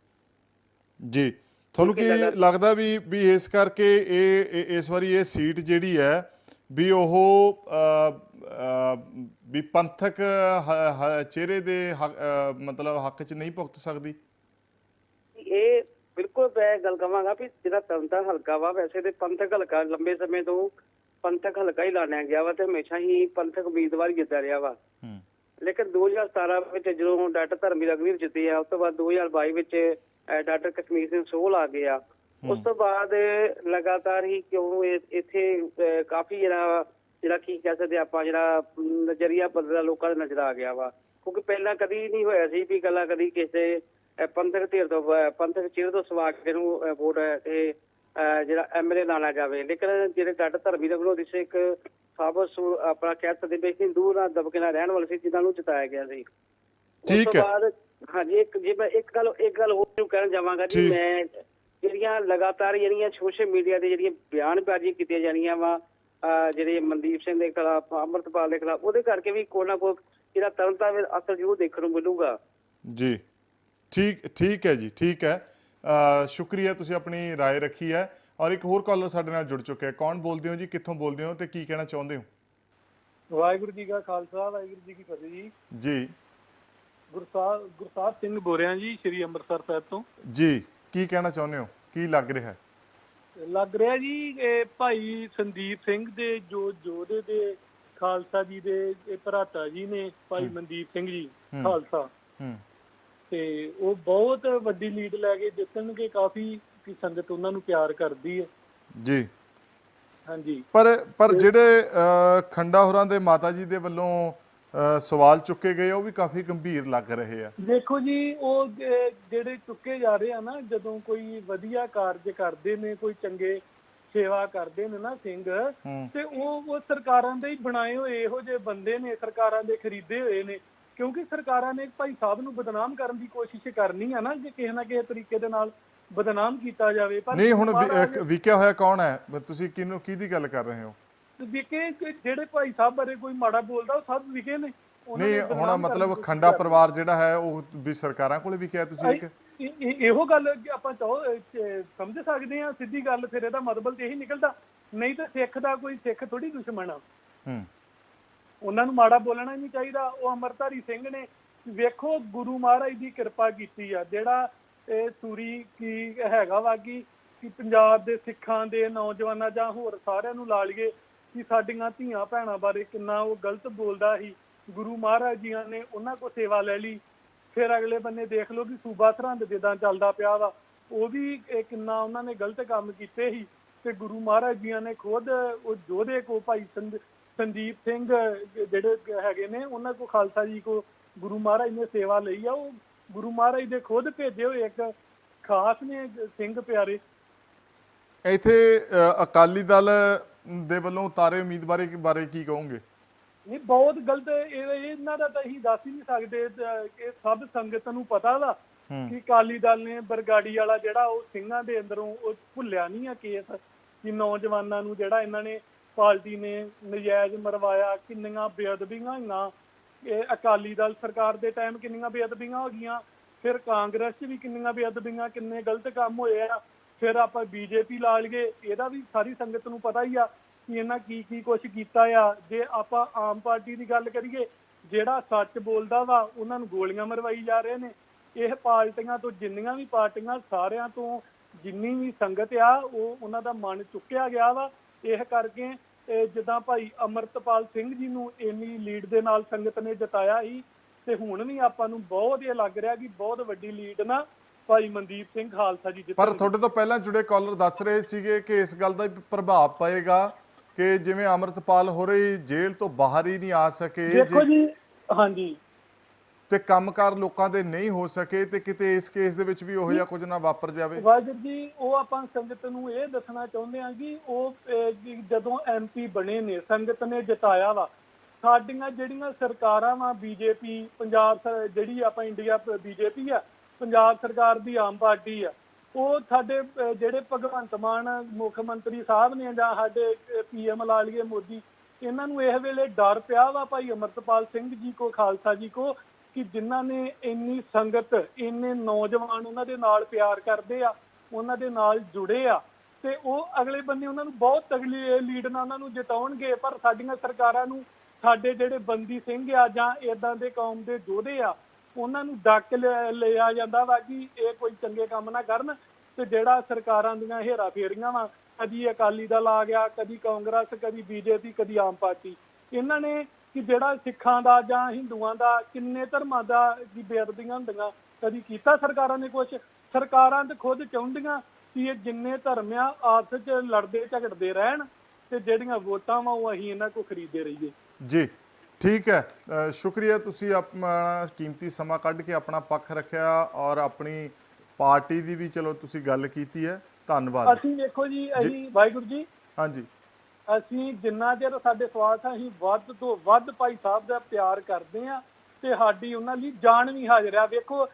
ਜੀ ਤੁਹਾਨੂੰ ਕੀ ਲੱਗਦਾ ਵੀ ਵੀ ਇਸ ਕਰਕੇ ਇਹ- ਇਸ ਵਾਰੀ ਇਹ ਸੀਟ ਜਿਹੜੀ ਹੈ ਵੀ ਉਹ ਵੀ ਪੰਥਕ ਚਿਹਰੇ ਦੇ ਮਤਲਬ ਹੱਕ 'ਚ ਨਹੀਂ ਭੁਗਤ ਸਕਦੀ? ਇਹ ਬਿਲਕੁਲ ਮੈਂ ਗੱਲ ਕਵਾਂਗਾ ਵੀ ਜਿਹੜਾ ਤੰਤਾ ਹਲਕਾ ਵਾ ਵੈਸੇ ਤੇ ਪੰਥਕ ਹਲਕਾ ਲੰਬੇ ਸਮੇਂ ਤੋਂ ਪੰਥਕ ਹਲਕਾ ਹੀ ਲਾਣਿਆ ਗਿਆ ਵਾ ਤੇ ਹਮੇਸ਼ਾ ਹੀ ਪੰਥਕ ਉਮੀਦਵਾਰ ਹੀ ਜਿੱਤਿਆ ਰਿਹਾ ਵਾ। ਲੇਕਿਨ 2017 ਵਿੱਚ ਜਦੋਂ ਡਾਕਟਰ ਧਰਮਵੀਰ ਅਗਨੀਰ ਜਿੱਤੇ ਆ ਉਸ ਤੋਂ ਬਾਅਦ 2022 ਵਿੱਚ ਡਾਕਟਰ ਕਸ਼ਮੀਰ ਸਿੰਘ ਸੋਹਲ ਆ ਗਏ ਆ। ਉਸ ਤੋਂ ਬਾਅਦ ਲਗਾਤਾਰ ਹੀ ਕਿਉਂ ਇਹ- ਇੱਥੇ ਕਾਫੀ ਜਿਹੜਾ ਜਿਹੜਾ ਕੀ ਕਹਿ ਸਕਦੇ ਆਪਾਂ ਜਿਹੜਾ ਨਜ਼ਰੀਆ ਬਦਲਿਆ ਲੋਕਾਂ ਦਾ ਨਜ਼ਰ ਆ ਗਿਆ ਵਾ ਕਿਉਂਕਿ ਪਹਿਲਾਂ ਕਦੀ ਨਹੀਂ ਹੋਇਆ ਸੀ ਵੀ ਗੱਲਾਂ ਕਦੀ ਕਿਸੇ ਪੰਥਕ ਧਿਰ ਤੋਂ ਪੰਥਕ ਚਿਹਰੇ ਤੋਂ ਸਵਾ ਕੇ ਨੂੰ ਵੋਟ ਹੈ ਤੇ ਅਹ, ਜਿਹੜਾ ਐਮਐਲਏ ਲਾਣਾ ਜਾਵੇ ਲੇਕਿਨ ਜਿਹੜੇ ਡਾਕਟਰ ਧਰਮਵੀਰ ਅਗਨੋਰ ਇਸ ਇੱਕ ਸਾਬਤ ਸੂ- ਆਪਣਾ ਕਹਿ ਸਕਦੇ ਵੀ ਹਿੰਦੂ ਨਾਲ ਦਬਕੇ ਨਾਲ ਰਹਿਣ ਵਾਲੇ ਸੀ ਜਿਨ੍ਹਾਂ ਨੂੰ ਜਿਤਾਇਆ ਗਿਆ ਸੀ ਠੀਕ ਹੈ। ਹਾਂਜੀ ਇੱਕ ਜੇ ਮੈਂ ਇੱਕ ਗੱਲ ਇੱਕ ਗੱਲ ਹੋਰ ਨੂੰ ਕਹਿਣ ਜਾਵਾਂਗਾ ਜੀ। ਮੈਂ ਜਿਹੜੀਆਂ ਲਗਾਤਾਰ ਜਿਹੜੀਆਂ ਸੋਸ਼ਲ ਮੀਡੀਆ ਤੇ ਜਿਹੜੀਆਂ ਬਿਆਨਬਾਜ਼ੀ ਕੀਤੀਆਂ ਜਾਣੀਆਂ ਵਾ ਜਿਹੜੇ ਮਨਦੀਪ ਸਿੰਘ ਦੇ ਖਿਲਾਫ ਅਮਰਤਪਾਲ ਦੇ ਖਿਲਾਫ ਉਹਦੇ ਕਰਕੇ ਵੀ ਕੋਈ ਨਾ ਕੋਈ ਜਿਹੜਾ ਤਰਨਤਾਰਨ ਅਸਰ ਜ਼ਰੂਰ ਦੇਖਣ ਨੂੰ ਮਿਲੂਗਾ ਜੀ ਠੀਕ ਠੀਕ ਹੈ ਜੀ ਠੀਕ ਹੈ ਅ, ਸ਼ੁਕਰੀਆ ਤੁਸੀਂ ਆਪਣੀ رائے ਰੱਖੀ ਹੈ ਔਰ ਇੱਕ ਹੋਰ ਕਾਲਰ ਸਾਡੇ ਨਾਲ ਜੁੜ ਚੁੱਕਿਆ ਹੈ ਕੌਣ ਬੋਲਦੇ ਹੋ ਜੀ ਕਿੱਥੋਂ ਬੋਲਦੇ ਹੋ ਤੇ ਕੀ ਕਹਿਣਾ ਚਾਹੁੰਦੇ ਹੋ ਵਾਹਿਗੁਰੂ ਜੀ ਕਾ ਖਾਲਸਾ ਵਾਹਿਗੁਰੂ ਜੀ ਕੀ ਫਤਿਹ ਜੀ ਜੀ ਗੁਰਸਾਹਿਬ ਗੁਰਸਾਹਿਬ ਸਿੰਘ ਬੋਰਿਆਂ ਜੀ ਸ੍ਰੀ ਅੰਮ੍ਰਿਤਸਰ ਸਾਹਿਬ ਤੋਂ ਜੀ ਕੀ ਕਹਿਣਾ ਚਾਹੁੰਦੇ ਹੋ? ਕੀ ਲੱਗ ਰਿਹਾ? ਹੈ ਲੱਗ ਰਿਹਾ ਜੀ ਇਹ ਭਾਈ ਸੰਦੀਪ ਸਿੰਘ ਦੇ ਜੋ ਜੋਧੇ ਦੇ ਖਾਲਸਾ ਜੀ ਦੇ ਇਹ ਭਰਾਤਾ ਜੀ ਨੇ ਭਾਈ ਮਨਦੀਪ ਸਿੰਘ ਜੀ। ਖਾਲਸਾ। ਤੇ ਉਹ ਬਹੁਤ ਵੱਡੀ ਲੀਡ ਲੈ ਕੇ ਜਿੱਤਣਗੇ ਕਾਫੀ ਕਿ ਸੰਗਤ ਉਹਨਾਂ ਨੂੰ ਪਿਆਰ ਕਰਦੀ ਹੈ। ਜੀ। ਹਾਂਜੀ। ਪਰ ਪਰ ਜਿਹੜੇ ਖੰਡਾ ਹੋਰਾਂ ਦੇ ਮਾਤਾ ਜੀ ਦੇ ਵੱਲੋਂ ਸਵਾਲ ਚੁੱਕੇ ਗਏ ਉਹ ਵੀ ਕਾਫੀ ਗੰਭੀਰ ਲੱਗ ਰਹੇ ਆ। ਦੇਖੋ ਜੀ ਉਹ ਜ- ਜਿਹੜੇ ਚੁੱਕੇ ਜਾ ਰਹੇ ਆ ਨਾ ਜਦੋਂ ਕੋਈ ਵਧੀਆ ਕਾਰਜ ਕਰਦੇ ਨੇ ਕੋਈ ਚੰਗੇ ਸੇਵਾ ਕਰਦੇ ਨੇ ਨਾ ਸਿੰਘ ਤੇ ਉਹ ਉਹ ਸਰਕਾਰਾਂ ਦੇ ਹੀ ਬਣਾਏ ਹੋਏ ਇਹੋ ਜਿਹੇ ਬੰਦੇ ਨੇ ਸਰਕਾਰਾਂ ਦੇ ਖਰੀਦੇ ਹੋਏ ਨੇ। ਕਿਉਂਕਿ ਸਰਕਾਰਾਂ ਨੇ ਭਾਈ ਸਾਹਿਬ ਨੂੰ ਬਦਨਾਮ ਕਰਨ ਦੀ ਕੋਸ਼ਿਸ਼ ਕਰਨੀ ਆ ਨਾ ਕਿ ਕਿਸੇ ਨਾ ਕਿਸੇ ਤਰੀਕੇ ਦੇ ਨਾਲ ਬਦਨਾਮ ਕੀਤਾ ਜਾਵੇ ਪਰ ਨਹੀਂ ਹੁਣ ਵਿਕਿਆ ਹੋਇਆ ਕੌਣ ਹੈ? ਤੁਸੀਂ ਕਿਹਨੂੰ ਕਿਹਦੀ ਗੱਲ ਕਰ ਰਹੇ ਹੋ? ਵਿਕੇ ਕਿ ਜਿਹੜੇ ਭਾਈ ਸਾਹਿਬ ਬਾਰੇ ਕੋਈ ਮਾੜਾ ਬੋਲਦਾ ਉਹ ਸਭ ਵਿਕੇ ਨੇ। ਉਹਨਾਂ ਨੇ ਨਹੀਂ ਹੁਣ ਬਦਨਾਮ ਕਰਨ ਦੀ ਮਤਲਬ ਕੋਸ਼ਿਸ਼ ਖੰਡਾ ਕਰਨੀ। ਪਰਿਵਾਰ ਜਿਹੜਾ ਹੈ ਉਹ ਵੀ ਸਰਕਾਰਾਂ ਕੋਲੇ ਵੀ ਕਿਹਾ ਤੁਸੀਂ ਇੱਕ? ਇਹ- ਇਹ- ਇਹੋ ਗੱਲ ਕਿ ਆਪਾਂ ਚਾਹੋ ਅਹ, ਚ- ਸਮਝ ਸਕਦੇ ਆ ਸਿੱਧੀ ਗੱਲ ਫਿਰ ਇਹਦਾ ਮਤਲਬ ਤੇ ਇਹੀ ਨਿਕਲਦਾ। ਨਹੀਂ ਤਾਂ ਸਿੱਖ ਦਾ ਕੋਈ ਸਿੱਖ ਥੋੜੀ ਦੁਸ਼ਮਣ ਆ। ਹੂੰ। ਉਹਨਾਂ ਨੂੰ ਮਾੜਾ ਬੋਲਣਾ ਹੀ ਨਹੀਂ ਚਾਹੀਦਾ। ਉਹ ਅਮਰਧਾਰੀ ਸਿੰਘ ਨੇ ਵੇਖੋ ਗੁਰੂ ਮਹਾਰਾਜ ਦੀ ਕਿਰਪਾ ਕੀਤੀ ਆ ਜਿਹੜਾ ਇਹ ਸੂਰੀ ਕੀ ਹੈਗਾ ਵਾ ਕਿ ਕਿ ਪੰਜਾਬ ਦੇ ਸਿੱਖਾਂ ਦੇ ਨੌਜਵਾਨਾਂ ਜਾਂ ਹੋਰ ਸਾਰਿਆਂ ਨੂੰ ਲਾ ਲਈਏ ਕਿ ਸਾਡੀਆਂ ਧੀਆਂ ਭੈਣਾਂ ਬਾਰੇ ਕਿੰਨਾ ਉਹ ਗਲਤ ਬੋਲਦਾ ਸੀ। ਗੁਰੂ ਮਹਾਰਾਜ ਜੀਆਂ ਨੇ ਉਹਨਾਂ ਕੋ ਸੇਵਾ ਲੈ ਲਈ। ਫਿਰ ਅਗਲੇ ਬੰਨੇ ਦੇਖ ਲਓ ਕਿ ਸੂਬਾ ਸਰਹੰਦ ਜਿੱਦਾਂ ਚੱਲਦਾ ਪਿਆ ਵਾ, ਉਹ ਵੀ ਕਿੰਨਾ ਉਹਨਾਂ ਨੇ ਗਲਤ ਕੰਮ ਕੀਤੇ ਸੀ। ਤੇ ਗੁਰੂ ਮਹਾਰਾਜ ਜੀਆਂ ਨੇ ਖੁਦ ਉਹ ਜੋਧੇ ਕੋ ਭਾਈ ਸੰਦੀਪ ਸਿੰਘ ਜਿਹੜੇ ਹੈਗੇ ਨੇ, ਉਹਨਾਂ ਕੋ ਖਾਲਸਾ ਜੀ ਕੋ ਗੁਰੂ ਮਹਾਰਾਜ ਨੇ ਸੇਵਾ ਲਈ ਆ। ਉਹ ਗੁਰੂ ਮਹਾਰਾਜ ਦੇ ਖੁਦ ਭੇਜੇ ਹੋਏ ਇੱਕ ਖਾਸ ਨੇ, ਸਿੰਘ ਪਿਆਰੇ। ਇੱਥੇ ਅਕਾਲੀ ਦਲ ਦੇ ਵੱਲੋਂ ਉਤਾਰੇ ਉਮੀਦਵਾਰ ਬਾਰੇ ਕੀ ਕਹੋਗੇ? ਨਹੀਂ ਬਹੁਤ ਗਲਤ ਇਹ ਇਹ ਇਹਨਾਂ ਦਾ ਤਾਂ ਅਸੀਂ ਦੱਸ ਹੀ ਨਹੀਂ ਸਕਦੇ। ਇਹ ਸਭ ਸੰਗਤ ਨੂੰ ਪਤਾ ਵਾ ਕਿ ਅਕਾਲੀ ਦਲ ਨੇ ਬਰਗਾੜੀ ਵਾਲਾ ਜਿਹੜਾ ਉਹ ਸਿੰਘਾਂ ਦੇ ਅੰਦਰੋਂ ਉਹ ਭੁੱਲਿਆ ਨਹੀਂ ਆ ਕੇਸ ਕਿ ਨੌਜਵਾਨਾਂ ਨੂੰ ਜਿਹੜਾ ਇਹਨਾਂ ਨੇ ਪਾਰਟੀ ਨੇ ਨਜਾਇਜ਼ ਮਰਵਾਇਆ ਕਿੰਨੀਆਂ ਬੇਅਦਬੀਆਂ ਹੋਈਆਂ। ਇਹ ਅਕਾਲੀ ਦਲ ਸਰਕਾਰ ਦੇ ਟਾਈਮ ਕਿੰਨੀਆਂ ਬੇਅਦਬੀਆਂ ਹੋ ਗਈਆਂ। ਫਿਰ ਕਾਂਗਰਸ 'ਚ ਵੀ ਕਿੰਨੀਆਂ ਬੇਅਦਬੀਆਂ ਕਿੰਨੇ ਗਲਤ ਕੰਮ ਹੋਏ ਆ। ਫਿਰ ਆਪਾਂ ਬੀਜੇਪੀ ਲਾ ਲਈਏ, ਇਹਦਾ ਵੀ ਸਾਰੀ ਸੰਗਤ ਨੂੰ ਪਤਾ ਹੀ ਆ ਕਿ ਇਹਨਾਂ ਕੀ ਕੀ ਕੁਛ ਕੀਤਾ ਆ। ਜੇ ਆਪਾਂ ਆਮ ਪਾਰਟੀ ਦੀ ਗੱਲ ਕਰੀਏ, ਜਿਹੜਾ ਸੱਚ ਬੋਲਦਾ ਵਾ, ਉਹਨਾਂ ਨੂੰ ਗੋਲੀਆਂ ਮਰਵਾਈ ਜਾ ਰਹੇ ਨੇ। ਇਹ ਪਾਰਟੀਆਂ ਤੋਂ, ਜਿੰਨੀਆਂ ਵੀ ਪਾਰਟੀਆਂ ਸਾਰਿਆਂ ਤੋਂ ਜਿੰਨੀ ਵੀ ਸੰਗਤ ਆ, ਉਹ ਉਹਨਾਂ ਦਾ ਮਨ ਚੁੱਕਿਆ ਗਿਆ ਵਾ। ਇਹ ਕਰਕੇ ਜਿੱਦਾਂ ਭਾਈ ਅਮਰਤਪਾਲ ਸਿੰਘ ਜੀ ਨੂੰ ਇੰਨੀ ਲੀਡ ਦੇ ਨਾਲ ਸੰਗਤ ਨੇ ਜਿਤਾਇਆ ਸੀ, ਤੇ ਹੁਣ ਵੀ ਆਪਾਂ ਨੂੰ ਬਹੁਤ ਇਹ ਲੱਗ ਰਿਹਾ ਕਿ ਬਹੁਤ ਵੱਡੀ ਲੀਡ ਨਾ ਭਾਈ ਮਨਦੀਪ ਸਿੰਘ ਖਾਲਸਾ ਜੀ ਪਰ ਤੁਹਾਡੇ ਤੋਂ ਪਹਿਲਾਂ ਜੁੜੇ ਕਾਲਰ ਦੱਸ ਰਹੇ ਸੀਗੇ ਕਿ ਇਸ ਗੱਲ ਦਾ ਪ੍ਰਭਾਵ ਪਏਗਾ ਕਿ ਜਿਵੇਂ ਅਮਰਤਪਾਲ ਹੋ ਰਹੀ ਜੇਲ੍ਹ ਤੋਂ ਬਾਹਰ ਹੀ ਨਹੀਂ ਆ ਸਕੇ ਦੇਖੋ ਜੇ- ਹਾਂਜੀ। ਤੇ ਕੰਮਕਾਰ ਲੋਕਾਂ ਦੇ ਨਹੀਂ ਹੋ ਸਕੇ ਤੇ ਕਿਤੇ ਇਸ ਕੇਸ ਦੇ ਵਿੱਚ ਵੀ ਉਹੋ ਜਿਹਾ ਕੁਝ ਨਾ ਵਾਪਰ ਜਾਵੇ। ਵਾਜਰ ਜੀ ਉਹ ਆਪਾਂ ਸੰਗਤ ਨੂੰ ਇਹ ਦੱਸਣਾ ਚਾਹੁੰਦੇ ਹਾਂ ਕਿ ਉਹ ਜਦੋਂ ਐਮਪੀ ਬਣੇ ਨੇ ਸੰਗਤ ਨੇ ਜਿਤਾਇਆ ਵਾ ਸਾਡੀਆਂ ਜਿਹੜੀਆਂ ਸਰਕਾਰਾਂ ਵਾ ਬੀਜੇਪੀ ਪੰਜਾਬ ਜਿਹੜੀ ਆਪਾਂ ਇੰਡੀਆ ਬੀਜੇਪੀ ਆ ਪੰਜਾਬ ਸਰਕਾਰ ਦੀ ਆਮ ਪਾਰਟੀ ਆ। ਉਹ ਸਾਡੇ ਜਿਹੜੇ ਭਗਵੰਤ ਮਾਨ ਮੁੱਖ ਮੰਤਰੀ ਸਾਹਿਬ ਨੇ ਜਾਂ ਸਾਡੇ ਪੀਐਮ ਲਾ ਲਈਏ ਮੋਦੀ, ਇਹਨਾਂ ਨੂੰ ਇਹ ਵੇਲੇ ਡਰ ਪਿਆ ਵਾ ਭਾਈ ਅਮਰਤਪਾਲ ਸਿੰਘ ਜੀ ਕੋ, ਖਾਲਸਾ ਜੀ ਕੋ, ਕਿ ਜਿਨ੍ਹਾਂ ਨੇ ਇੰਨੀ ਸੰਗਤ, ਇੰਨੇ ਨੌਜਵਾਨ ਉਹਨਾਂ ਦੇ ਨਾਲ ਪਿਆਰ ਕਰਦੇ ਆ, ਉਹਨਾਂ ਦੇ ਨਾਲ ਜੁੜੇ ਆ। ਤੇ ਉਹ ਅਗਲੇ ਬੰਨੇ ਉਹਨਾਂ ਨੂੰ ਬਹੁਤ ਤਗੜੀ ਲੀਡ ਨਾਲ ਉਹਨਾਂ ਨੂੰ ਜਿਤਾਉਣਗੇ, ਪਰ ਸਾਡੀਆਂ ਸਰਕਾਰਾਂ ਨੂੰ ਸਾਡੇ ਜਿਹੜੇ ਬੰਦੀ ਸਿੰਘ ਆ ਜਾਂ ਇਦਾਂ ਦੇ ਕੌਮ ਦੇ ਯੋਧੇ ਆ ਉਹਨਾਂ ਨੂੰ ਡੱਕ ਲਿਆ ਲਿਆ ਜਾਂਦਾ ਵਾ ਕਿ ਇਹ ਕੋਈ ਚੰਗੇ ਕੰਮ ਨਾ ਕਰਨ ਤੇ ਜਿਹੜਾ ਸਰਕਾਰਾਂ ਦੀਆਂ ਹੇਰਾ ਫੇਰੀਆਂ ਵਾ, ਕਦੀ ਅਕਾਲੀ ਦਲ ਆ ਗਿਆ, ਕਦੀ ਕਾਂਗਰਸ, ਕਦੀ ਬੀਜੇਪੀ, ਕਦੀ ਆਮ ਪਾਰਟੀ, ਇਹਨਾਂ ਨੇ ਕਿ ਜਿਹੜਾ ਸਿੱਖਾਂ ਦਾ ਜਾਂ ਹਿੰਦੂਆਂ ਦਾ ਕਿੰਨੇ ਧਰਮਾਂ ਦਾ ਕੀ ਬੇਅਦਬੀਆਂ ਹੁੰਦੀਆਂ, ਕਦੀ ਕੀਤਾ ਸਰਕਾਰਾਂ ਨੇ ਕੁਝ ਸਰਕਾਰਾਂ ਤੇ ਖੁਦ ਚਾਹੁੰਦੀਆਂ ਕਿ ਇਹ ਜਿੰਨੇ ਧਰਮ ਆ, ਆਪਸ ਚ ਲੜਦੇ ਝਗੜਦੇ ਰਹਿਣ ਤੇ ਜਿਹੜੀਆਂ ਵੋਟਾਂ ਵਾ ਉਹ ਅਸੀਂ ਇਹਨਾਂ ਕੋ ਖਰੀਦਦੇ ਰਹੀਏ। ਜੀ। ਠੀਕ ਹੈ। ਸ਼ੁਕਰੀਆ ਤੁਸੀਂ ਆਪਣਾ ਕੀਮਤੀ ਸਮਾਂ ਕੱਢ ਕੇ ਆਪਣਾ ਪੱਖ ਰੱਖਿਆ ਔਰ ਆਪਣੀ ਪਾਰਟੀ ਦੀ ਵੀ ਚਲੋ ਤੁਸੀਂ ਗੱਲ ਕੀਤੀ ਹੈ। ਧੰਨਵਾਦ। ਅਸੀਂ ਵੇਖੋ ਜੀ ਅਸੀਂ ਵਾਹਿਗੁਰੂ ਜੀ। ਹਾਂਜੀ। ਅਸੀਂ ਜਿੰਨਾ ਚਿਰ ਸਾਡੇ ਸਵਾਸ ਆ ਅਸੀਂ ਵੱਧ ਤੋਂ ਵੱਧ ਭਾਈ ਸਾਹਿਬ ਦਾ ਪਿਆਰ ਕਰਦੇ ਆ ਤੇ ਸਾਡੀ ਉਹਨਾਂ ਲਈ ਜਾਨ ਵੀ ਹਾਜ਼ਰ ਆ। ਵੇਖੋ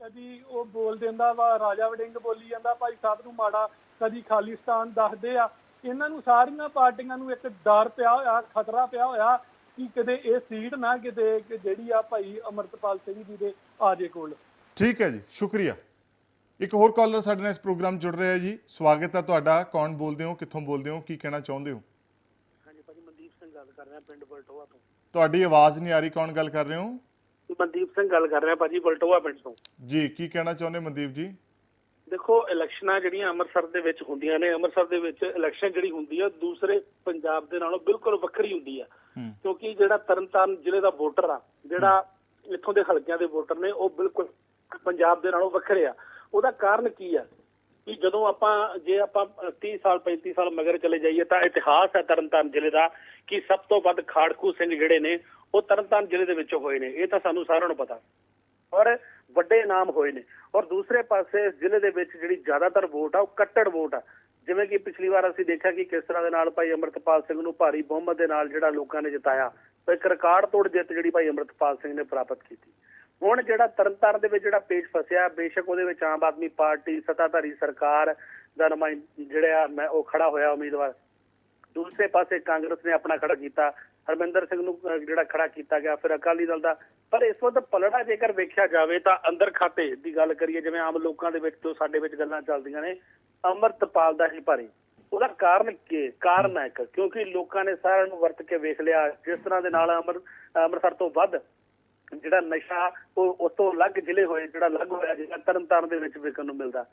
ਕਦੀ ਉਹ ਬੋਲ ਦਿੰਦਾ ਵਾ ਰਾਜਾ ਵੜਿੰਗ ਬੋਲੀ ਜਾਂਦਾ ਭਾਈ ਸਾਹਿਬ ਨੂੰ ਮਾੜਾ ਕਦੀ ਖਾਲਿਸਤਾਨ ਦੱਸਦੇ ਆ। ਇਹਨਾਂ ਨੂੰ ਸਾਰੀਆਂ ਪਾਰਟੀਆਂ ਨੂੰ ਇੱਕ ਡਰ ਪਿਆ ਹੋਇਆ ਖਤਰਾ ਪਿਆ ਹੋਇਆ ਕਿ ਕਿਤੇ ਇਹ ਸੀਟ ਨਾ ਕਿਤੇ ਜਿਹੜੀ ਆ ਭਾਈ ਅਮਰਤਪਾਲ ਸਿੰਘ ਜੀ ਦੇ ਆਜੇ ਕੋਲ। ਠੀਕ ਹੈ ਜੀ ਸ਼ੁਕਰੀਆ। ਇੱਕ ਹੋਰ ਕਾਲਰ ਸਾਡੇ ਨਾਲ ਇਸ ਪ੍ਰੋਗਰਾਮ ਜੁੜ ਰਿਹਾ ਹੈ ਜੀ। ਸਵਾਗਤ ਹੈ ਤੁਹਾਡਾ। ਕੌਣ ਬੋਲਦੇ ਹੋ ਕਿੱਥੋਂ ਬੋਲਦੇ ਹੋ ਕੀ ਕਹਿਣਾ ਚਾਹੁੰਦੇ ਹੋ? ਹਾਂਜੀ ਭਾਜੀ ਮਨਦੀਪ ਸਿੰਘ ਗੱਲ ਕਰ ਰਿਹਾ ਪਿੰਡ ਬਲਟੋਆ ਤੋਂ। ਤੁਹਾਡੀ ਆਵਾਜ਼ ਨਹੀਂ ਆ ਰਹੀ। ਕੌਣ ਗੱਲ ਕਰ ਰਹੇ ਹੋ? ਮਨਦੀਪ ਸਿੰਘ ਗੱਲ ਕਰ ਰਿਹਾ ਭਾਜੀ ਬਲਟੋਆ ਪਿੰਡ ਤੋਂ। ਜੀ ਕੀ ਕਹਿਣਾ ਚਾਹੁੰਦੇ ਮਨਦੀਪ ਜੀ? ਦੇਖੋ ਇਲੈਕਸ਼ਨਾਂ ਜਿਹੜੀਆਂ ਅੰਮ੍ਰਿਤਸਰ ਦੇ ਵਿੱਚ ਹੁੰਦੀਆਂ ਨੇ ਅੰਮ੍ਰਿਤਸਰ ਦੇ ਵਿੱਚ ਇਲੈਕਸ਼ਨ ਜਿਹੜੀ ਹੁੰਦੀ ਆ ਦੂਸਰੇ ਪੰਜਾਬ ਦੇ ਨਾਲੋਂ ਬਿਲਕੁਲ ਵੱਖਰੀ ਹੁੰਦੀ ਆ। ਕਿਉਂਕਿ ਜਿਹੜਾ ਤਰਨਤਾਰਨ ਜ਼ਿਲ੍ਹੇ ਦਾ ਵੋਟਰ ਆ ਜਿਹੜਾ ਇੱਥੋਂ ਦੇ ਹਲਕਿਆਂ ਦੇ ਵੋਟਰ ਨੇ ਉਹ ਬਿਲਕੁਲ ਪੰਜਾਬ ਦੇ ਨਾਲੋਂ ਵੱਖਰੇ ਆ। ਉਹਦਾ ਕਾਰਨ ਕੀ ਆ? ਕਿ ਜਦੋਂ ਆਪਾਂ ਜੇ ਆਪਾਂ ਅ, 30 ਸਾਲ 35 ਸਾਲ ਮਗਰ ਚਲੇ ਜਾਈਏ ਤਾਂ ਇਤਿਹਾਸ ਹੈ ਤਰਨਤਾਰਨ ਜ਼ਿਲ੍ਹੇ ਦਾ ਕਿ ਸਭ ਤੋਂ ਵੱਧ ਖਾੜਕੂ ਸਿੰਘ ਜਿਹੜੇ ਨੇ ਉਹ ਤਰਨਤਾਰਨ ਜ਼ਿਲ੍ਹੇ ਦੇ ਵਿੱਚ ਹੋਏ ਨੇ। ਇਹ ਤਾਂ ਸਾਨੂੰ ਸਾਰਿਆਂ ਨੂੰ ਪਤਾ। ਔਰ ਵੱਡੇ ਇਨਾਮ ਹੋਏ ਨੇ। ਔਰ ਦੂਸਰੇ ਪਾਸੇ ਜ਼ਿਲ੍ਹੇ ਦੇ ਵਿੱਚ ਜਿਹੜੀ ਜ਼ਿਆਦਾਤਰ ਵੋਟ ਆ, ਉਹ ਕੱਟੜ ਵੋਟ ਆ। ਜਿਵੇਂ ਕਿ ਪਿਛਲੀ ਵਾਰ ਅਸੀਂ ਦੇਖਿਆ ਕਿ ਕਿਸ ਤਰ੍ਹਾਂ ਦੇ ਨਾਲ ਭਾਈ ਅਮਰਤਪਾਲ ਸਿੰਘ ਨੂੰ ਭਾਰੀ ਬਹੁਮਤ ਦੇ ਨਾਲ ਜਿਹੜਾ ਲੋਕਾਂ ਨੇ ਜਿਤਾਇਆ, ਤੇ ਇੱਕ ਰਿਕਾਰਡ ਤੋੜ ਜਿੱਤ ਜਿਹੜੀ ਭਾਈ ਅਮਰਤਪਾਲ ਸਿੰਘ ਨੇ ਪ੍ਰਾਪਤ ਕੀਤੀ। ਹੁਣ ਜਿਹੜਾ ਤਰਨਤਾਰਨ ਦੇ ਵਿੱਚ ਜਿਹੜਾ ਪੇਚ ਫਸਿਆ, ਬੇਸ਼ੱਕ ਉਹਦੇ ਵਿੱਚ ਆਮ ਆਦਮੀ ਪਾਰਟੀ, ਸੱਤਾਧਾਰੀ ਸਰਕਾਰ ਦਾ ਨੁਮਾਇੰਦ ਜਿਹੜਾ ਮੈਂ ਉਹ ਖੜਾ ਹੋਇਆ ਉਮੀਦਵਾਰ। ਦੂਸਰੇ ਪਾਸੇ ਕਾਂਗਰਸ ਨੇ ਆਪਣਾ ਖੜਾ ਕੀਤਾ। ਹਰਮਿੰਦਰ ਸਿੰਘ ਨੂੰ ਜਿਹੜਾ ਖੜਾ ਕੀਤਾ ਗਿਆ, ਫਿਰ ਅਕਾਲੀ ਦਲ ਦਾ। ਪਰ ਇਸ ਵਕਤ ਪਲੜਾ ਜੇਕਰ ਵੇਖਿਆ ਜਾਵੇ ਤਾਂ ਅੰਦਰ ਖਾਤੇ ਦੀ ਗੱਲ ਕਰੀਏ, ਜਿਵੇਂ ਆਮ ਲੋਕਾਂ ਦੇ ਵਿੱਚ, ਜੋ ਸਾਡੇ ਵਿੱਚ ਗੱਲਾਂ ਚੱਲਦੀਆਂ ਨੇ, ਅਮਰਤਪਾਲ ਦਾ ਹੀ ਭਾਰੀ। ਉਹਦਾ ਕਾਰਨ ਕੀ, ਕਾਰਨ ਹੈ ਇੱਕ, ਕਿਉਂਕਿ ਲੋਕਾਂ ਨੇ ਸਾਰਿਆਂ ਨੂੰ ਵਰਤ ਕੇ ਵੇਖ ਲਿਆ, ਜਿਸ ਤਰ੍ਹਾਂ ਦੇ ਨਾਲ ਅਮਰ, ਅੰਮ੍ਰਿਤਸਰ ਤੋਂ ਵੱਧ ਜਿਹੜਾ ਨਸ਼ਾ, ਉਹ ਉਸ ਤੋਂ ਅਲੱਗ ਜ਼ਿਲ੍ਹੇ ਹੋਏ, ਜਿਹੜਾ ਅਲੱਗ ਹੋਇਆ, ਜਿਹੜਾ ਤਰਨਤਾਰਨ ਦੇ ਵਿੱਚ ਵੇਖਣ ਨੂੰ ਮਿਲਦਾ।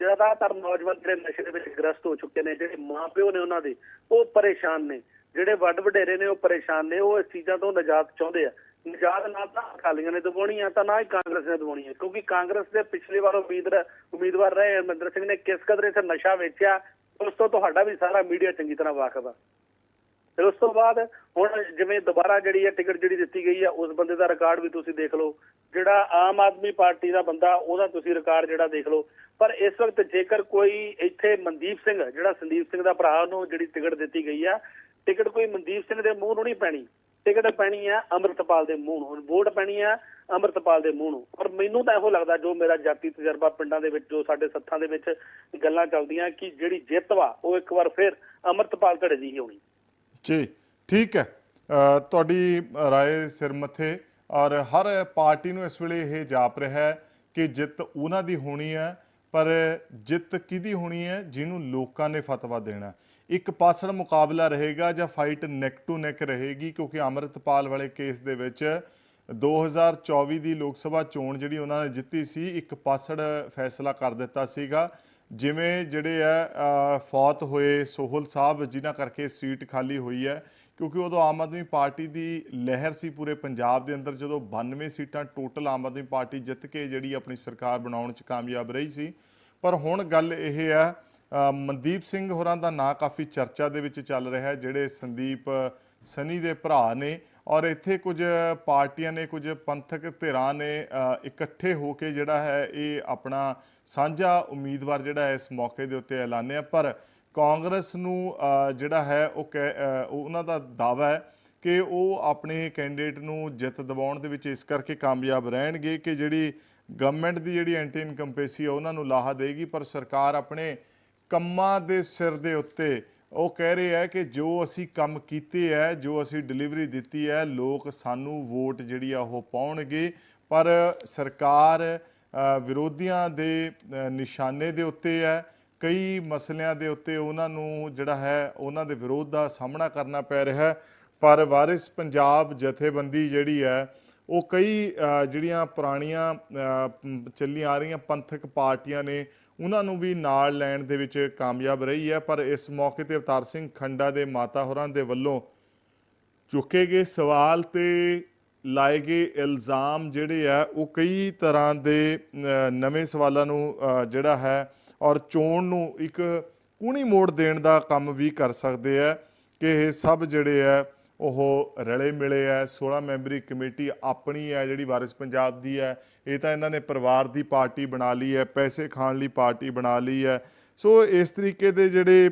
ਜ਼ਿਆਦਾਤਰ ਨੌਜਵਾਨ ਜਿਹੜੇ ਨਸ਼ੇ ਦੇ ਵਿੱਚ ਗ੍ਰਸਤ ਹੋ ਚੁੱਕੇ ਨੇ, ਜਿਹੜੇ ਮਾਪਿਓ ਨੇ ਉਹਨਾਂ ਦੇ, ਉਹ ਪਰੇਸ਼ਾਨ ਨੇ। ਜਿਹੜੇ ਵੱਡ ਵਡੇਰੇ ਨੇ ਉਹ ਪਰੇਸ਼ਾਨ ਨੇ, ਉਹ ਇਸ ਚੀਜ਼ਾਂ ਤੋਂ ਨਜਾਤ ਚਾਹੁੰਦੇ ਆ। ਨਜਾਤ ਨਾ ਤਾਂ ਅਕਾਲੀਆਂ ਨੇ ਦਿਵਾਉਣੀ ਆ, ਤਾਂ ਨਾ ਹੀ ਕਾਂਗਰਸ ਨੇ ਦਿਵਾਉਣੀ ਹੈ ਕਿਉਂਕਿ ਕਾਂਗਰਸ ਦੇ ਪਿਛਲੀ ਵਾਰ ਉਮੀਦਵਾਰ ਉਮੀਦਵਾਰ ਰਹੇ ਅਮਰਿੰਦਰ ਸਿੰਘ ਨੇ ਕਿਸ ਕਦਰ ਇੱਥੇ ਨਸ਼ਾ ਵੇਚਿਆ, ਉਸ ਤੋਂ ਤੁਹਾਡਾ ਵੀ ਸਾਰਾ ਮੀਡੀਆ ਚੰਗੀ ਤਰ੍ਹਾਂ ਵਾਕਫ ਆ। ਫਿਰ ਉਸ ਤੋਂ ਬਾਅਦ ਹੁਣ ਜਿਵੇਂ ਦੁਬਾਰਾ ਜਿਹੜੀ ਹੈ ਟਿਕਟ ਜਿਹੜੀ ਦਿੱਤੀ ਗਈ ਆ, ਉਸ ਬੰਦੇ ਦਾ ਰਿਕਾਰਡ ਵੀ ਤੁਸੀਂ ਦੇਖ ਲਓ। ਜਿਹੜਾ ਆਮ ਆਦਮੀ ਪਾਰਟੀ ਦਾ ਬੰਦਾ, ਉਹਦਾ ਤੁਸੀਂ ਰਿਕਾਰਡ ਜਿਹੜਾ ਦੇਖ ਲਓ। ਪਰ ਇਸ ਵਕਤ ਜੇਕਰ ਕੋਈ ਇੱਥੇ ਮਨਦੀਪ ਸਿੰਘ, ਜਿਹੜਾ ਸੰਦੀਪ ਸਿੰਘ ਦਾ ਭਰਾ ਨੂੰ ਜਿਹੜੀ ਟਿਕਟ ਦਿੱਤੀ ਗਈ ਆ ਟਿਕਟ ਕੋਈ ਮਨਦੀਪ ਸਿੰਘ ਦੇ ਮੂੰਹ ਨੂੰ ਨਹੀਂ ਪੈਣੀ। ਟਿਕਟ ਪੈਣੀ ਆ ਅੰਮ੍ਰਿਤਪਾਲ ਦੇ ਮੂੰਹ ਨੂੰ। ਵੋਟ ਪੈਣੀ ਆ ਅੰਮ੍ਰਿਤਪਾਲ ਦੇ ਮੂੰਹ ਨੂੰ। ਔਰ ਮੈਨੂੰ ਤਾਂ ਇਹੋ ਲੱਗਦਾ, ਜੋ ਮੇਰਾ ਜਾਤੀ ਤਜਰਬਾ ਪਿੰਡਾਂ ਦੇ ਵਿੱਚ, ਜੋ ਸਾਡੇ ਸੱਥਾਂ ਦੇ ਵਿੱਚ ਗੱਲਾਂ ਚੱਲਦੀਆਂ, ਕਿ ਜਿਹੜੀ ਜਿੱਤ ਵਾ, ਉਹ ਇੱਕ ਵਾਰ ਫਿਰ ਅੰਮ੍ਰਿਤਪਾਲ ਧੜੇ ਦੀ ਹੀ ਹੋਣੀ। ਜੀ, ਠੀਕ ਹੈ। ਤੁਹਾਡੀ ਰਾਏ ਸਿਰ ਮੱਥੇ, ਔਰ ਹਰ ਪਾਰਟੀ ਨੂੰ ਇਸ ਵੇਲੇ ਇਹ ਜਾਪ ਰਿਹਾ ਹੈ ਕਿ ਜਿੱਤ ਉਹਨਾਂ ਦੀ ਹੋਣੀ ਹੈ, ਪਰ ਜਿੱਤ ਕਿਹਦੀ ਹੋਣੀ ਹੈ, ਜਿਹਨੂੰ ਲੋਕਾਂ ਨੇ ਫਤਵਾ ਦੇਣਾ ਇੱਕ ਪਾਸੜ ਮੁਕਾਬਲਾ ਰਹੇਗਾ ਜਾਂ ਫਾਈਟ ਨੈਕ ਟੂ ਨੈਕ ਰਹੇਗੀ, ਕਿਉਂਕਿ ਅੰਮ੍ਰਿਤਪਾਲ ਵਾਲੇ ਕੇਸ ਦੇ ਵਿੱਚ 2024 ਦੀ ਲੋਕ ਸਭਾ ਚੋਣ ਜਿਹੜੀ ਉਹਨਾਂ ਨੇ ਜਿੱਤੀ ਸੀ, ਇੱਕ ਪਾਸੜ ਫੈਸਲਾ ਕਰ ਦਿੱਤਾ ਸੀਗਾ। ਜਿਵੇਂ ਜਿਹੜੇ ਆ ਫੌਤ ਹੋਏ ਸੋਹਲ ਸਾਹਿਬ, ਜਿਨ੍ਹਾਂ ਕਰਕੇ ਸੀਟ ਖਾਲੀ ਹੋਈ ਹੈ, ਕਿਉਂਕਿ ਉਦੋਂ ਆਮ ਆਦਮੀ ਪਾਰਟੀ ਦੀ ਲਹਿਰ ਸੀ ਪੂਰੇ ਪੰਜਾਬ ਦੇ ਅੰਦਰ, ਜਦੋਂ 92 ਸੀਟਾਂ ਟੋਟਲ ਆਮ ਆਦਮੀ ਪਾਰਟੀ ਜਿੱਤ ਕੇ ਜਿਹੜੀ ਆਪਣੀ ਸਰਕਾਰ ਬਣਾਉਣ 'ਚ ਕਾਮਯਾਬ ਰਹੀ ਸੀ। ਪਰ ਹੁਣ ਗੱਲ ਇਹ ਹੈ ਮਨਦੀਪ ਸਿੰਘ ਹੋਰਾਂ ਦਾ ਨਾਂ ਕਾਫੀ ਚਰਚਾ ਦੇ ਵਿੱਚ ਚੱਲ ਰਿਹਾ ਹੈ, ਜਿਹੜੇ ਸੰਦੀਪ ਸਨੀ ਦੇ ਭਰਾ ਨੇ ਔਰ ਇੱਥੇ ਕੁਝ ਪਾਰਟੀਆਂ ਨੇ, ਕੁਝ ਪੰਥਕ ਧਿਰਾਂ ਨੇ ਇਕੱਠੇ ਹੋ ਕੇ ਜਿਹੜਾ ਹੈ ਇਹ ਆਪਣਾ ਸਾਂਝਾ ਉਮੀਦਵਾਰ ਜਿਹੜਾ ਹੈ ਇਸ ਮੌਕੇ ਦੇ ਉੱਤੇ ਐਲਾਨਿਆ ਪਰ ਕਾਂਗਰਸ ਨੂੰ ਜਿਹੜਾ ਹੈ ਉਹ ਕਹਿ- ਉਹਨਾਂ ਦਾ ਦਾਵਾ ਹੈ ਕਿ ਉਹ ਆਪਣੇ ਕੈਂਡੀਡੇਟ ਨੂੰ ਜਿੱਤ ਦਿਵਾਉਣ ਦੇ ਵਿੱਚ ਇਸ ਕਰਕੇ ਕਾਮਯਾਬ ਰਹਿਣਗੇ ਕਿ ਜਿਹੜੀ ਗਵਰਨਮੈਂਟ ਦੀ ਜਿਹੜੀ ਐਂਟੀ ਇਨਕੰਪੇਸੀ ਹੈ ਉਹਨਾਂ ਨੂੰ ਲਾਹਾ ਦੇਗੀ, ਪਰ ਸਰਕਾਰ ਆਪਣੇ ਕੰਮਾਂ ਦੇ ਸਿਰ ਦੇ ਉੱਤੇ। ਉਹ ਕਹਿ ਰਹੇ ਹੈ ਕਿ ਜੋ ਅਸੀਂ ਕੰਮ ਕੀਤੇ ਹੈ ਜੋ ਅਸੀਂ ਡਿਲੀਵਰੀ ਦਿੱਤੀ ਹੈ ਲੋਕ ਸਾਨੂੰ ਵੋਟ ਜਿਹੜੀ ਆ ਉਹ ਪਾਉਣਗੇ। ਪਰ ਸਰਕਾਰ ਵਿਰੋਧੀਆਂ ਦੇ ਨਿਸ਼ਾਨੇ ਦੇ ਉੱਤੇ ਹੈ ਕਈ ਮਸਲਿਆਂ ਦੇ ਉੱਤੇ ਉਹਨਾਂ ਨੂੰ ਜਿਹੜਾ ਹੈ, ਉਹਨਾਂ ਦੇ ਵਿਰੋਧ ਦਾ ਸਾਹਮਣਾ ਕਰਨਾ ਪੈ ਰਿਹਾ। ਹੈ ਪਰ ਵਾਰਿਸ ਪੰਜਾਬ ਜਥੇਬੰਦੀ ਜਿਹੜੀ ਹੈ ਉਹ ਕਈ ਜਿਹੜੀਆਂ ਪੁਰਾਣੀਆਂ ਚੱਲੀਆਂ ਆ ਰਹੀਆਂ ਪੰਥਕ ਪਾਰਟੀਆਂ ਨੇ ਉਹਨਾਂ ਨੂੰ ਵੀ ਨਾਲ ਲੈਣ ਦੇ ਵਿੱਚ ਕਾਮਯਾਬ ਰਹੀ ਹੈ, ਪਰ ਇਸ ਮੌਕੇ ਤੇ ਅਵਤਾਰ ਸਿੰਘ ਖੰਡਾ ਦੇ ਮਾਤਾ ਹੋਰਾਂ ਦੇ ਵੱਲੋਂ ਚੁੱਕੇ ਗਏ ਸਵਾਲ ਤੇ ਲਾਏ ਗਏ ਇਲਜ਼ਾਮ ਜਿਹੜੇ ਆ, ਉਹ ਕਈ ਤਰ੍ਹਾਂ ਦੇ ਨਵੇਂ ਸਵਾਲਾਂ ਨੂੰ ਜਿਹੜਾ ਹੈ ਔਰ ਚੋਣ ਨੂੰ ਇੱਕ ਕੂਣੀ ਮੋੜ ਦੇਣ ਦਾ ਕੰਮ ਵੀ ਕਰ ਸਕਦੇ ਆ ਕਿ ਇਹ ਸਭ ਜਿਹੜੇ ਆ ਉਹ ਰਲੇ ਮਿਲੇ ਆ 16 ਮੈਂਬਰੀ ਕਮੇਟੀ ਆਪਣੀ ਹੈ ਜਿਹੜੀ ਵਾਰਿਸ ਪੰਜਾਬ ਦੀ ਹੈ ਇਹ ਤਾਂ ਇਹਨਾਂ ਨੇ ਪਰਿਵਾਰ ਦੀ ਪਾਰਟੀ ਬਣਾ ਲਈ ਹੈ ਪੈਸੇ ਖਾਣ ਲਈ ਪਾਰਟੀ ਬਣਾ ਲਈ ਹੈ ਸੋ ਇਸ ਤਰੀਕੇ ਦੇ ਜਿਹੜੇ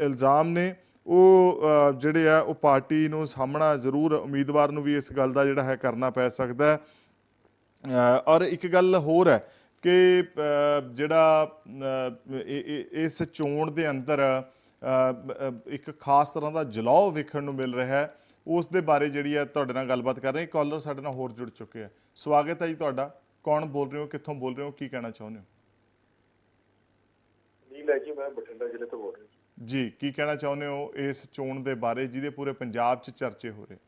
ਇਲਜ਼ਾਮ ਨੇ, ਉਹ ਜਿਹੜੇ ਆ ਉਹ ਪਾਰਟੀ ਨੂੰ ਸਾਹਮਣਾ ਜ਼ਰੂਰ ਉਮੀਦਵਾਰ ਨੂੰ ਵੀ ਇਸ ਗੱਲ ਦਾ ਜਿਹੜਾ ਹੈ ਕਰਨਾ ਪੈ ਸਕਦਾ ਔਰ ਇੱਕ ਗੱਲ ਹੋਰ ਹੈ ਕਿ ਜਿਹੜਾ ਇਸ ਚੋਣ ਦੇ ਅੰਦਰ ਇੱਕ ਖਾਸ ਤਰ੍ਹਾਂ ਦਾ ਜਲਾਉ ਵੇਖਣ ਨੂੰ ਮਿਲ ਰਿਹਾ ਹੈ। ਉਸ ਦੇ ਬਾਰੇ ਜਿਹੜੀ ਹੈ ਤੁਹਾਡੇ ਨਾਲ ਗੱਲਬਾਤ ਕਰ ਰਹੇ ਹਾਂ। ਕਾਲਰ ਸਾਡੇ ਨਾਲ ਹੋਰ ਜੁੜ ਚੁੱਕੇ ਆ ਸਵਾਗਤ ਹੈ ਜੀ ਤੁਹਾਡਾ। ਕੌਣ ਬੋਲ ਰਹੇ ਹੋ? ਕਿੱਥੋਂ ਬੋਲ ਰਹੇ ਹੋ? ਕੀ ਕਹਿਣਾ ਚਾਹੁੰਦੇ ਹੋ? ਨੀਲ ਜੀ ਮੈਂ ਬਠਿੰਡਾ ਜ਼ਿਲ੍ਹੇ ਤੋਂ ਬੋਲ ਰਿਹਾ ਜੀ। ਕੀ ਕਹਿਣਾ ਚਾਹੁੰਦੇ ਹੋ ਇਸ ਚੋਣ ਦੇ ਬਾਰੇ ਜਿਹਦੇ ਪੂਰੇ ਪੰਜਾਬ 'ਚ ਚਰਚੇ ਹੋ ਰਹੇ?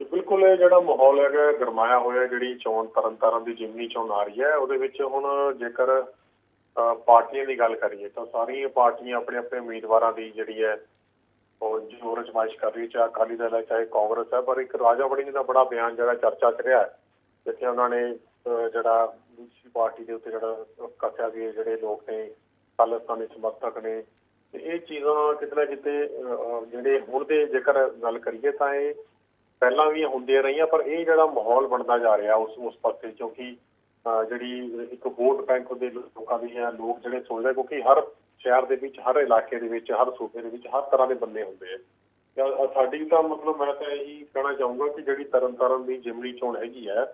ਤੇ ਬਿਲਕੁਲ ਇਹ ਜਿਹੜਾ ਮਾਹੌਲ ਹੈਗਾ ਗਰਮਾਇਆ ਹੋਇਆ ਜਿਹੜੀ ਚੋਣ ਤਰਨਤਾਰਨ ਦੀ ਜਿਮਨੀ ਚੋਣ ਆ ਰਹੀ ਹੈ ਉਹਦੇ ਵਿੱਚ ਹੁਣ ਜੇਕਰ ਪਾਰਟੀਆਂ ਦੀ ਗੱਲ ਕਰੀਏ ਤਾਂ ਸਾਰੀਆਂ ਪਾਰਟੀਆਂ ਆਪਣੇ ਆਪਣੇ ਉਮੀਦਵਾਰਾਂ ਦੀ ਜਿਹੜੀ ਹੈ ਉਹ ਜ਼ੋਰ ਅਜਮਾਇਸ਼ ਕਰ ਰਹੀ ਹੈ, ਚਾਹੇ ਅਕਾਲੀ ਦਲ ਹੈ, ਚਾਹੇ ਕਾਂਗਰਸ ਹੈ, ਪਰ ਇੱਕ ਰਾਜਾ ਵੜਿੰਗ ਦਾ ਬੜਾ ਬਿਆਨ ਜਿਹੜਾ ਚਰਚਾ 'ਚ ਰਿਹਾ ਜਿੱਥੇ ਉਹਨਾਂ ਨੇ ਜਿਹੜਾ ਦੂਸਰੀ ਪਾਰਟੀ ਦੇ ਉੱਤੇ ਜਿਹੜਾ ਕੱਸਿਆ ਵੀ ਜਿਹੜੇ ਲੋਕ ਨੇ ਖਾਲਿਸਤਾਨੀ ਸਮਰਥਕ ਨੇ, ਤੇ ਇਹ ਚੀਜ਼ਾਂ ਕਿਤੇ ਨਾ ਕਿਤੇ ਜਿਹੜੇ ਹੁਣ ਦੇ ਜੇਕਰ ਗੱਲ ਕਰੀਏ ਤਾਂ ਇਹ ਪਹਿਲਾਂ ਵੀ ਹੁੰਦੀਆਂ ਰਹੀਆਂ, ਪਰ ਇਹ ਜਿਹੜਾ ਮਾਹੌਲ ਬਣਦਾ ਜਾ ਰਿਹਾ ਉਸ ਉਸ ਪਾਸੇ ਕਿਉਂਕਿ ਜਿਹੜੀ ਇੱਕ ਵੋਟ ਬੈਂਕ ਦੇ ਲੋਕਾਂ ਦੀ ਹੈ, ਲੋਕ ਜਿਹੜੇ ਸੋਚਦੇ ਕਿਉਂਕਿ ਹਰ ਸ਼ਹਿਰ ਦੇ ਵਿੱਚ, ਹਰ ਇਲਾਕੇ ਦੇ ਵਿੱਚ, ਹਰ ਸੂਬੇ ਦੇ ਵਿੱਚ, ਹਰ ਤਰ੍ਹਾਂ ਦੇ ਬੰਦੇ ਹੁੰਦੇ ਆ। ਸਾਡੀ ਤਾਂ ਮਤਲਬ ਮੈਂ ਤਾਂ ਇਹੀ ਕਹਿਣਾ ਚਾਹੂੰਗਾ ਕਿ ਜਿਹੜੀ ਤਰਨਤਾਰਨ ਦੀ ਜਿਮਨੀ ਚੋਣ ਹੈਗੀ ਹੈ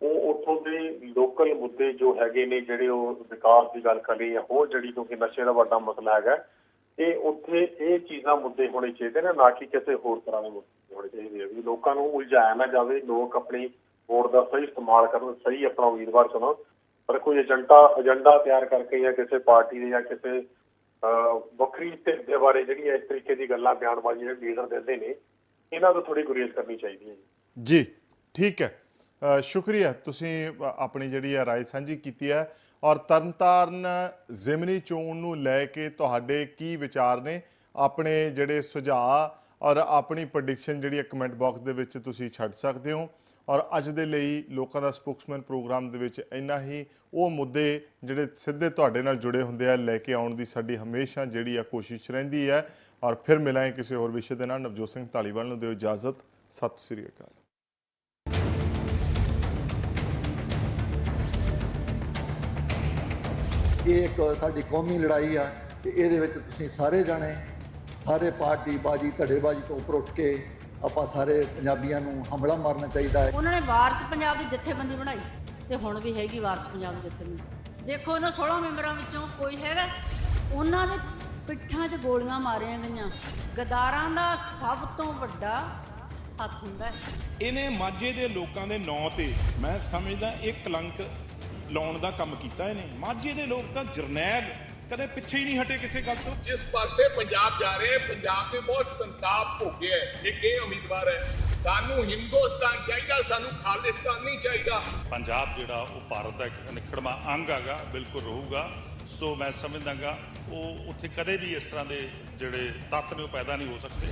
ਉਹ ਉੱਥੋਂ ਦੇ ਲੋਕਲ ਮੁੱਦੇ ਜੋ ਹੈਗੇ ਨੇ, ਜਿਹੜੇ ਉਹ ਵਿਕਾਸ ਦੀ ਗੱਲ ਕਰੀ ਜਾਂ ਹੋਰ ਜਿਹੜੀ ਕਿਉਂਕਿ ਨਸ਼ੇ ਦਾ ਵੱਡਾ ਮਸਲਾ ਹੈਗਾ, ਇਹ ਉੱਥੇ ਇਹ ਚੀਜ਼ਾਂ ਮੁੱਦੇ ਹੋਣੇ ਚਾਹੀਦੇ ਨੇ, ਨਾ ਕਿ ਕਿਸੇ ਹੋਰ ਤਰ੍ਹਾਂ ਦੇ ਮੁੱਦੇ ਹੋਣੇ ਚਾਹੀਦੇ ਆ, ਵੀ ਲੋਕਾਂ ਨੂੰ ਉਲਝਾਇਆ ਨਾ ਜਾਵੇ, ਲੋਕ ਆਪਣੀ ਵੋਟ ਦਾ ਸਹੀ ਇਸਤੇਮਾਲ ਕਰਨ, ਸਹੀ ਆਪਣਾ ਉਮੀਦਵਾਰ ਚੁਣਨ। ਪਰ ਕੋਈ ਏਜੰਡਾ ਏਜੰਡਾ ਤਿਆਰ ਕਰਕੇ ਜਾਂ ਕਿਸੇ ਪਾਰਟੀ ਦੇ ਜਾਂ ਕਿਸੇ ਵੱਖਰੀ ਧਿਰ ਬਾਰੇ ਜਿਹੜੀ ਇਸ ਤਰੀਕੇ ਦੀ ਗੱਲਾਂ ਬਿਆਨਬਾਜ਼ੀ ਜਿਹੜੇ ਲੀਡਰ ਦਿੰਦੇ ਨੇ, ਇਹਨਾਂ ਤੋਂ ਥੋੜੀ ਗੁਰੇਜ਼ ਕਰਨੀ ਚਾਹੀਦੀ ਹੈ ਜੀ। ਠੀਕ ਹੈ। ਸ਼ੁਕਰੀਆ। ਤੁਸੀਂ ਆਪਣੀ ਜਿਹੜੀ ਹੈ ਰਾਏ ਸਾਂਝੀ ਕੀਤੀ ਹੈ ਔਰ ਤਰਨਤਾਰਨ ਜ਼ਿਮਨੀ ਚੋਣ ਨੂੰ ਲੈ ਕੇ ਤੁਹਾਡੇ ਕੀ ਵਿਚਾਰ ਨੇ? ਆਪਣੇ ਜਿਹੜੇ ਸੁਝਾਅ ਔਰ ਆਪਣੀ ਪ੍ਰੈਡਿਕਸ਼ਨ ਜਿਹੜੀ ਹੈ ਕਮੈਂਟ ਬਾਕਸ ਦੇ ਵਿੱਚ ਤੁਸੀਂ ਛੱਡ ਸਕਦੇ ਹੋ। ਔਰ ਅੱਜ ਦੇ ਲਈ ਲੋਕਾਂ ਦਾ ਸਪੋਕਸਮੈਨ ਪ੍ਰੋਗਰਾਮ ਦੇ ਵਿੱਚ ਇੰਨਾ ਹੀ। ਉਹ ਮੁੱਦੇ ਜਿਹੜੇ ਸਿੱਧੇ ਤੁਹਾਡੇ ਨਾਲ ਜੁੜੇ ਹੁੰਦੇ ਆ, ਲੈ ਕੇ ਆਉਣ ਦੀ ਸਾਡੀ ਹਮੇਸ਼ਾ ਜਿਹੜੀ ਆ ਕੋਸ਼ਿਸ਼ ਰਹਿੰਦੀ ਹੈ ਔਰ ਫਿਰ ਮਿਲਾਂਗੇ ਕਿਸੇ ਹੋਰ ਵਿਸ਼ੇ ਦੇ ਨਾਲ। ਨਵਜੋਤ ਸਿੰਘ ਢਾਲੀਵਾਲ ਨੂੰ ਦਿਓ ਇਜਾਜ਼ਤ। ਸਤਿ ਸ੍ਰੀ ਅਕਾਲ। ਇਹ ਇੱਕ ਸਾਡੀ ਕੌਮੀ ਲੜਾਈ ਆ ਤੇ ਇਹਦੇ ਵਿੱਚ ਤੁਸੀਂ ਸਾਰੇ ਜਾਣੇ, ਸਾਰੇ ਪਾਰਟੀ ਬਾਜੀ, ਧੜੇਬਾਜੀ ਤੋਂ ਉੱਪਰ ਉੱਠ ਕੇ ਆਪਾਂ ਸਾਰੇ ਪੰਜਾਬੀਆਂ ਨੂੰ ਹੰਬਲਾ ਮਾਰਨਾ ਚਾਹੀਦਾ ਹੈ। ਉਹਨਾਂ ਨੇ ਵਾਰਸ ਪੰਜਾਬ ਦੀ ਜਥੇਬੰਦੀ ਬਣਾਈ ਤੇ ਹੁਣ ਵੀ ਹੈਗੀ ਵਾਰਸ ਪੰਜਾਬ ਦੀ ਜਥੇਬੰਦੀ। ਦੇਖੋ ਇਹਨਾਂ 16 ਮੈਂਬਰਾਂ ਵਿੱਚੋਂ ਕੋਈ ਹੈਗਾ ਉਹਨਾਂ ਦੇ ਪਿੱਠਾਂ 'ਚ ਗੋਲੀਆਂ ਮਾਰੀਆਂ ਗਈਆਂ। ਗਦਾਰਾਂ ਦਾ ਸਭ ਤੋਂ ਵੱਡਾ ਹੱਥ ਹੁੰਦਾ ਹੈ। ਇਹਨੇ ਮਾਝੇ ਦੇ ਲੋਕਾਂ ਦੇ ਨਾਂ ਤੇ ਮੈਂ ਸਮਝਦਾ ਇਹ ਕਲੰਕ ਲਾਉਣ ਦਾ ਕੰਮ ਕੀਤਾ ਇਹਨੇ। ਮਾਝੇ ਦੇ ਲੋਕ ਤਾਂ ਜਰਨੈਲ ਕਦੇ ਪਿੱਛੇ ਹੀ ਨਹੀਂ ਹਟੇ ਕਿਸੇ ਗੱਲ ਤੋਂ। ਜਿਸ ਪਾਸੇ ਪੰਜਾਬ ਜਾ ਰਹੇ ਪੰਜਾਬ ਨੇ ਬਹੁਤ ਸੰਤਾਪ ਹੈ। ਇੱਕ ਇਹ ਉਮੀਦਵਾਰ ਹੈ? ਸਾਨੂੰ ਹਿੰਦੁਸਤਾਨ ਚਾਹੀਦਾ ਸਾਨੂੰ ਖਾਲਿਸਤਾਨ ਨਹੀਂ ਚਾਹੀਦਾ। ਪੰਜਾਬ ਜਿਹੜਾ ਉਹ ਭਾਰਤ ਦਾ ਇੱਕ ਅਨਿੱਖੜਵਾਂ ਅੰਗ ਹੈਗਾ ਬਿਲਕੁਲ ਰਹੂਗਾ। ਸੋ ਮੈਂ ਸਮਝਦਾਗਾ ਉਹ ਉੱਥੇ ਕਦੇ ਵੀ ਇਸ ਤਰ੍ਹਾਂ ਦੇ ਜਿਹੜੇ ਤੱਤ ਨੇ ਉਹ ਪੈਦਾ ਨਹੀਂ ਹੋ ਸਕਦੇ।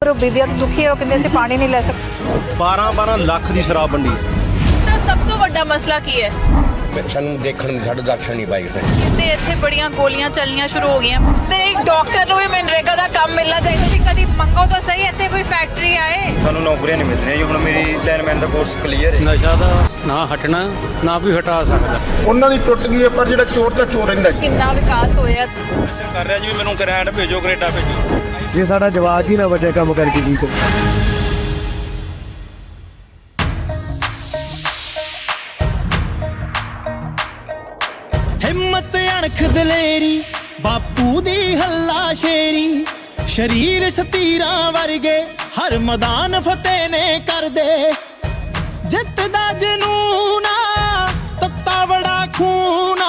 ਪਰ ਉਹ ਬੀਬੀਆਂ ਤਾਂ ਦੁਖੀ ਹੈ ਕਹਿੰਦੇ ਅਸੀਂ ਪਾਣੀ ਨਹੀਂ ਲੈ ਸਕਦੇ। 12 12 ਲੱਖ ਦੀ ਸ਼ਰਾਬ ਵੰਡੀ। ਤਾਂ ਸਭ ਤੋਂ ਵੱਡਾ ਮਸਲਾ ਕੀ ਹੈ? ਸਾਨੂੰ ਦੇਖਣ ਨੂੰ ਸਾਡੇ ਦਰਸ਼ਨ ਨਹੀਂ ਪਾਈ ਕਿਸੇ ਤੇ ਇੱਥੇ ਬੜੀਆਂ ਗੋਲੀਆਂ ਚੱਲਣੀਆਂ ਸ਼ੁਰੂ ਹੋ ਗਈਆਂ। ਤੇ ਇੱਕ ਡਾਕਟਰ ਨੂੰ ਵੀ ਮਨਰੇਗਾ ਦਾ ਕੰਮ ਮਿਲਣਾ ਚਾਹੀਦਾ ਸੀ। ਕਦੀ ਮੰਗੋ ਤਾਂ ਸਹੀ ਇੱਥੇ ਕੋਈ ਫੈਕਟਰੀ ਆਏ? ਸਾਨੂੰ ਨੌਕਰੀਆਂ ਨਹੀਂ ਮਿਲਦੀਆਂ ਜੀ। ਹੁਣ ਮੇਰੀ ਲਾਈਨਮੈਨ ਦਾ ਕੋਰਸ ਕਲੀਅਰ ਹੈ। ਨਸ਼ਾ ਦਾ ਨਾ ਹਟਣਾ ਨਾ ਵੀ ਹਟਾ ਸਕਦਾ। ਉਹਨਾਂ ਦੀ ਟੁੱਟ ਗਈ ਹੈ ਪਰ ਜਿਹੜਾ ਚੋਰ ਤਾਂ ਚੋਰ ਰਹਿੰਦਾ ਕਿੰਨਾ ਵਿਕਾਸ ਹੋਇਆ? ਕਰ ਰਿਹਾ ਜੀ। ਮੈਨੂੰ ਗ੍ਰੈਂਡ ਭੇਜੋ ਕੈਨੇਡਾ ਭੇਜੋ। ਜੇ ਸਾਡਾ ਜਵਾਕ ਹੀ ਨਾ ਬਚੇ ਕੰਮ ਕਰਕੇ ਕੀ ਕਰੇ ਸ਼ੇਰੀ, ਸ਼ਰੀਰ ਸਤੀਰਾਂ ਵਰਗੇ ਹਰ ਮੈਦਾਨ ਫਤਿਹ ਨੇ ਕਰਦੇ। ਜਨੂਨਾ, ਤੱਤਾ ਬੜਾ ਖੂਨਾ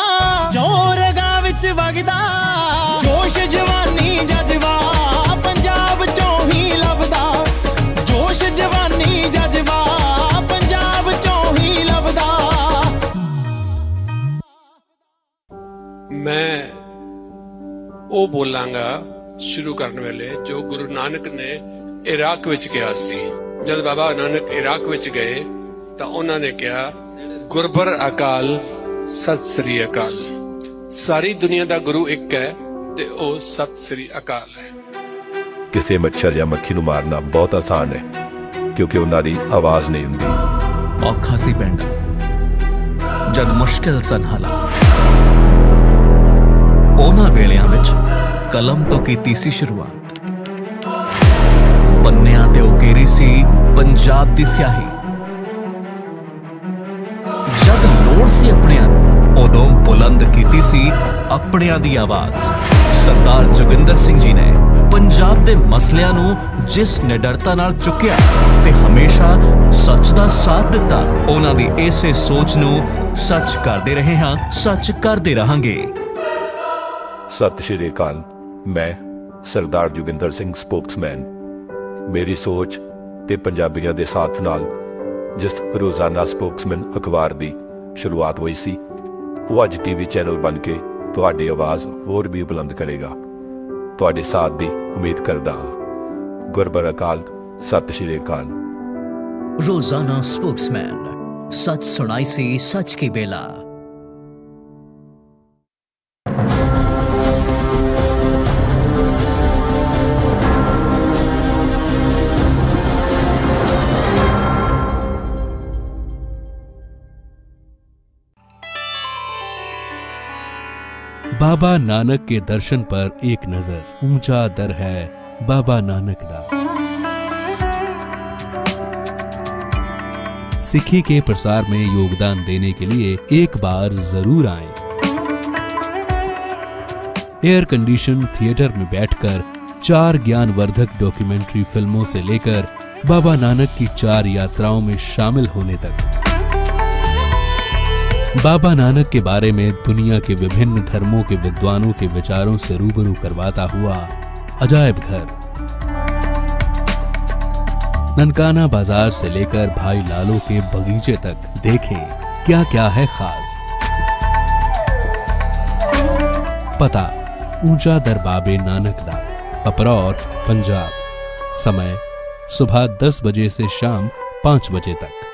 ਜੋਰਗਾ ਵਿੱਚ ਵਗਦਾ। ਜੋਸ਼ ਜਵਾਨੀ ਜਜ਼ਬਾ ਪੰਜਾਬ ਚੋਂ ਹੀ ਲੱਭਦਾ। ਜੋਸ਼ ਜਵਾਨੀ ਜਜ਼ਬਾ ਪੰਜਾਬ ਚੋਂ ਹੀ ਲੱਭਦਾ। ਮੈਂ ਉਹ ਬੋਲਾਂਗਾ ਸ਼ੁਰੂ ਕਰਨ ਵੇਲੇ ਜੋ ਗੁਰੂ ਨਾਨਕ ਨੇ ਇਰਾਕ ਵਿੱਚ ਕਿਹਾ ਸੀ। ਜਦ ਬਾਬਾ ਨਾਨਕ ਇਰਾਕ ਵਿੱਚ ਗਏ ਤਾਂ ਉਹਨਾਂ ਨੇ ਕਿਹਾ ਗੁਰਬਰ ਅਕਾਲ ਸਤਿ ਸ੍ਰੀ ਅਕਾਲ। ਸਾਰੀ ਦੁਨੀਆ ਦਾ ਗੁਰੂ ਇੱਕ ਹੈ ਤੇ ਉਹ ਸਤਿ ਸ੍ਰੀ ਅਕਾਲ ਹੈ। ਕਿਸੇ ਮੱਛਰ ਜਾਂ ਮੱਖੀ ਨੂੰ ਮਾਰਨਾ ਬਹੁਤ ਆਸਾਨ ਹੈ ਕਿਉਂਕਿ ਉਹਨਾਂ ਦੀ ਆਵਾਜ਼ ਨਹੀਂ ਹੁੰਦੀ। ਔਖਾ ਸੀ ਪਿੰਡ ਜਦ ਮੁਸ਼ਕਿਲ ਸਨ ਹਾਲਾਤ। ਉਹਨਾਂ ਵੇਲਿਆਂ ਵਿੱਚ ਕਲਮ ਤੋਂ ਕੀਤੀ ਸੀ ਸ਼ੁਰੂਆਤ। ਪੰਨਿਆਂ ਤੇ ਉਕੇਰੀ ਸੀ ਪੰਜਾਬ ਦੀ ਸਿਆਹੀ। ਜਦ ਲੋੜ ਸੀ ਆਪਣਿਆਂ ਨੂੰ, ਉਦੋਂ ਬੁਲੰਦ ਕੀਤੀ ਸੀ ਆਪਣਿਆਂ ਦੀ ਆਵਾਜ਼। ਸਰਦਾਰ ਜੋਗਿੰਦਰ ਸਿੰਘ ਜੀ ਨੇ ਪੰਜਾਬ ਦੇ ਮਸਲਿਆਂ ਨੂੰ ਜਿਸ ਨਿਡਰਤਾ ਨਾਲ ਚੁੱਕਿਆ ਤੇ ਹਮੇਸ਼ਾ ਸੱਚ ਦਾ ਸਾਥ ਦਿੱਤਾ, ਉਹਨਾਂ ਦੀ ਇਸੇ ਸੋਚ ਨੂੰ ਸੱਚ ਕਰਦੇ ਰਹੇ ਹਾਂ, ਸੱਚ ਕਰਦੇ ਰਹਾਂਗੇ। ਸਤਿ ਸ਼੍ਰੀ ਅਕਾਲ। ਮੈਂ ਸਰਦਾਰ ਜੁਗਿੰਦਰ ਸਿੰਘ, ਸਪੋਕਸਮੈਨ। ਮੇਰੀ ਸੋਚ ਤੇ ਪੰਜਾਬੀਆਂ ਦੇ ਸਾਥ ਨਾਲ ਜਿਸ ਰੋਜ਼ਾਨਾ ਸਪੋਕਸਮੈਨ ਅਖਬਾਰ ਦੀ ਸ਼ੁਰੂਆਤ ਹੋਈ ਸੀ, ਉਹ ਅੱਜ ਟੀਵੀ ਚੈਨਲ ਬਣ ਕੇ ਤੁਹਾਡੀ ਆਵਾਜ਼ ਹੋਰ ਵੀ ਬੁਲੰਦ ਕਰੇਗਾ। ਤੁਹਾਡੇ ਸਾਥ ਦੀ ਉਮੀਦ ਕਰਦਾ ਹਾਂ। ਗੁਰਬਰ ਅਕਾਲ, ਸਤਿ ਸ਼੍ਰੀ ਅਕਾਲ। ਰੋਜ਼ਾਨਾ ਸਪੋਕਸਮੈਨ, ਸੱਚ ਸੁਣਾਈ ਸੀ ਸੱਚ ਕੀ ਬੇਲਾ। बाबा नानक के दर्शन पर एक नज़र, ऊँचा दर है बाबा नानक दा सिखी के प्रसार में योगदान देने के लिए एक बार ज़रूर आए। एयर कंडीशन थिएटर में बैठकर चार ज्ञानवर्धक डॉक्यूमेंट्री फ़िल्मों से लेकर बाबा नानक की चार यात्राओं में शामिल होने तक। बाबा नानक के बारे में दुनिया के विभिन्न धर्मों के विद्वानों के विचारों से रूबरू करवाता हुआ अजायब घर। ननकाना बाज़ार से लेकर भाई लालो के बगीचे तक देखें क्या क्या है खास। पता, ऊँचा दरबाबे नानक दा पपरौर, पंजाब। समय, सुबह 10 बजे से शाम 5 बजे तक।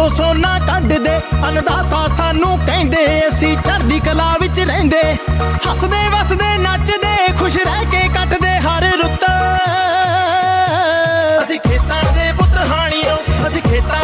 ਮਿੱਟੀ ਸੋਨਾ ਕੱਢਦੇ ਅਨਦਾਤਾ ਸਾਨੂੰ ਕਹਿੰਦੇ, ਅਸੀਂ ਚੜ੍ਹਦੀ ਕਲਾ ਵਿੱਚ ਰਹਿੰਦੇ। ਹੱਸਦੇ, ਵਸਦੇ, ਨੱਚਦੇ, ਖੁਸ਼ ਰਹਿ ਕੇ ਕੱਟਦੇ ਹਰ ਰੁੱਤ। ਅਸੀਂ ਖੇਤਾਂ ਦੇ ਪੁੱਤ ਹਾਣੀਓ, ਅਸੀਂ ਖੇਤਾਂ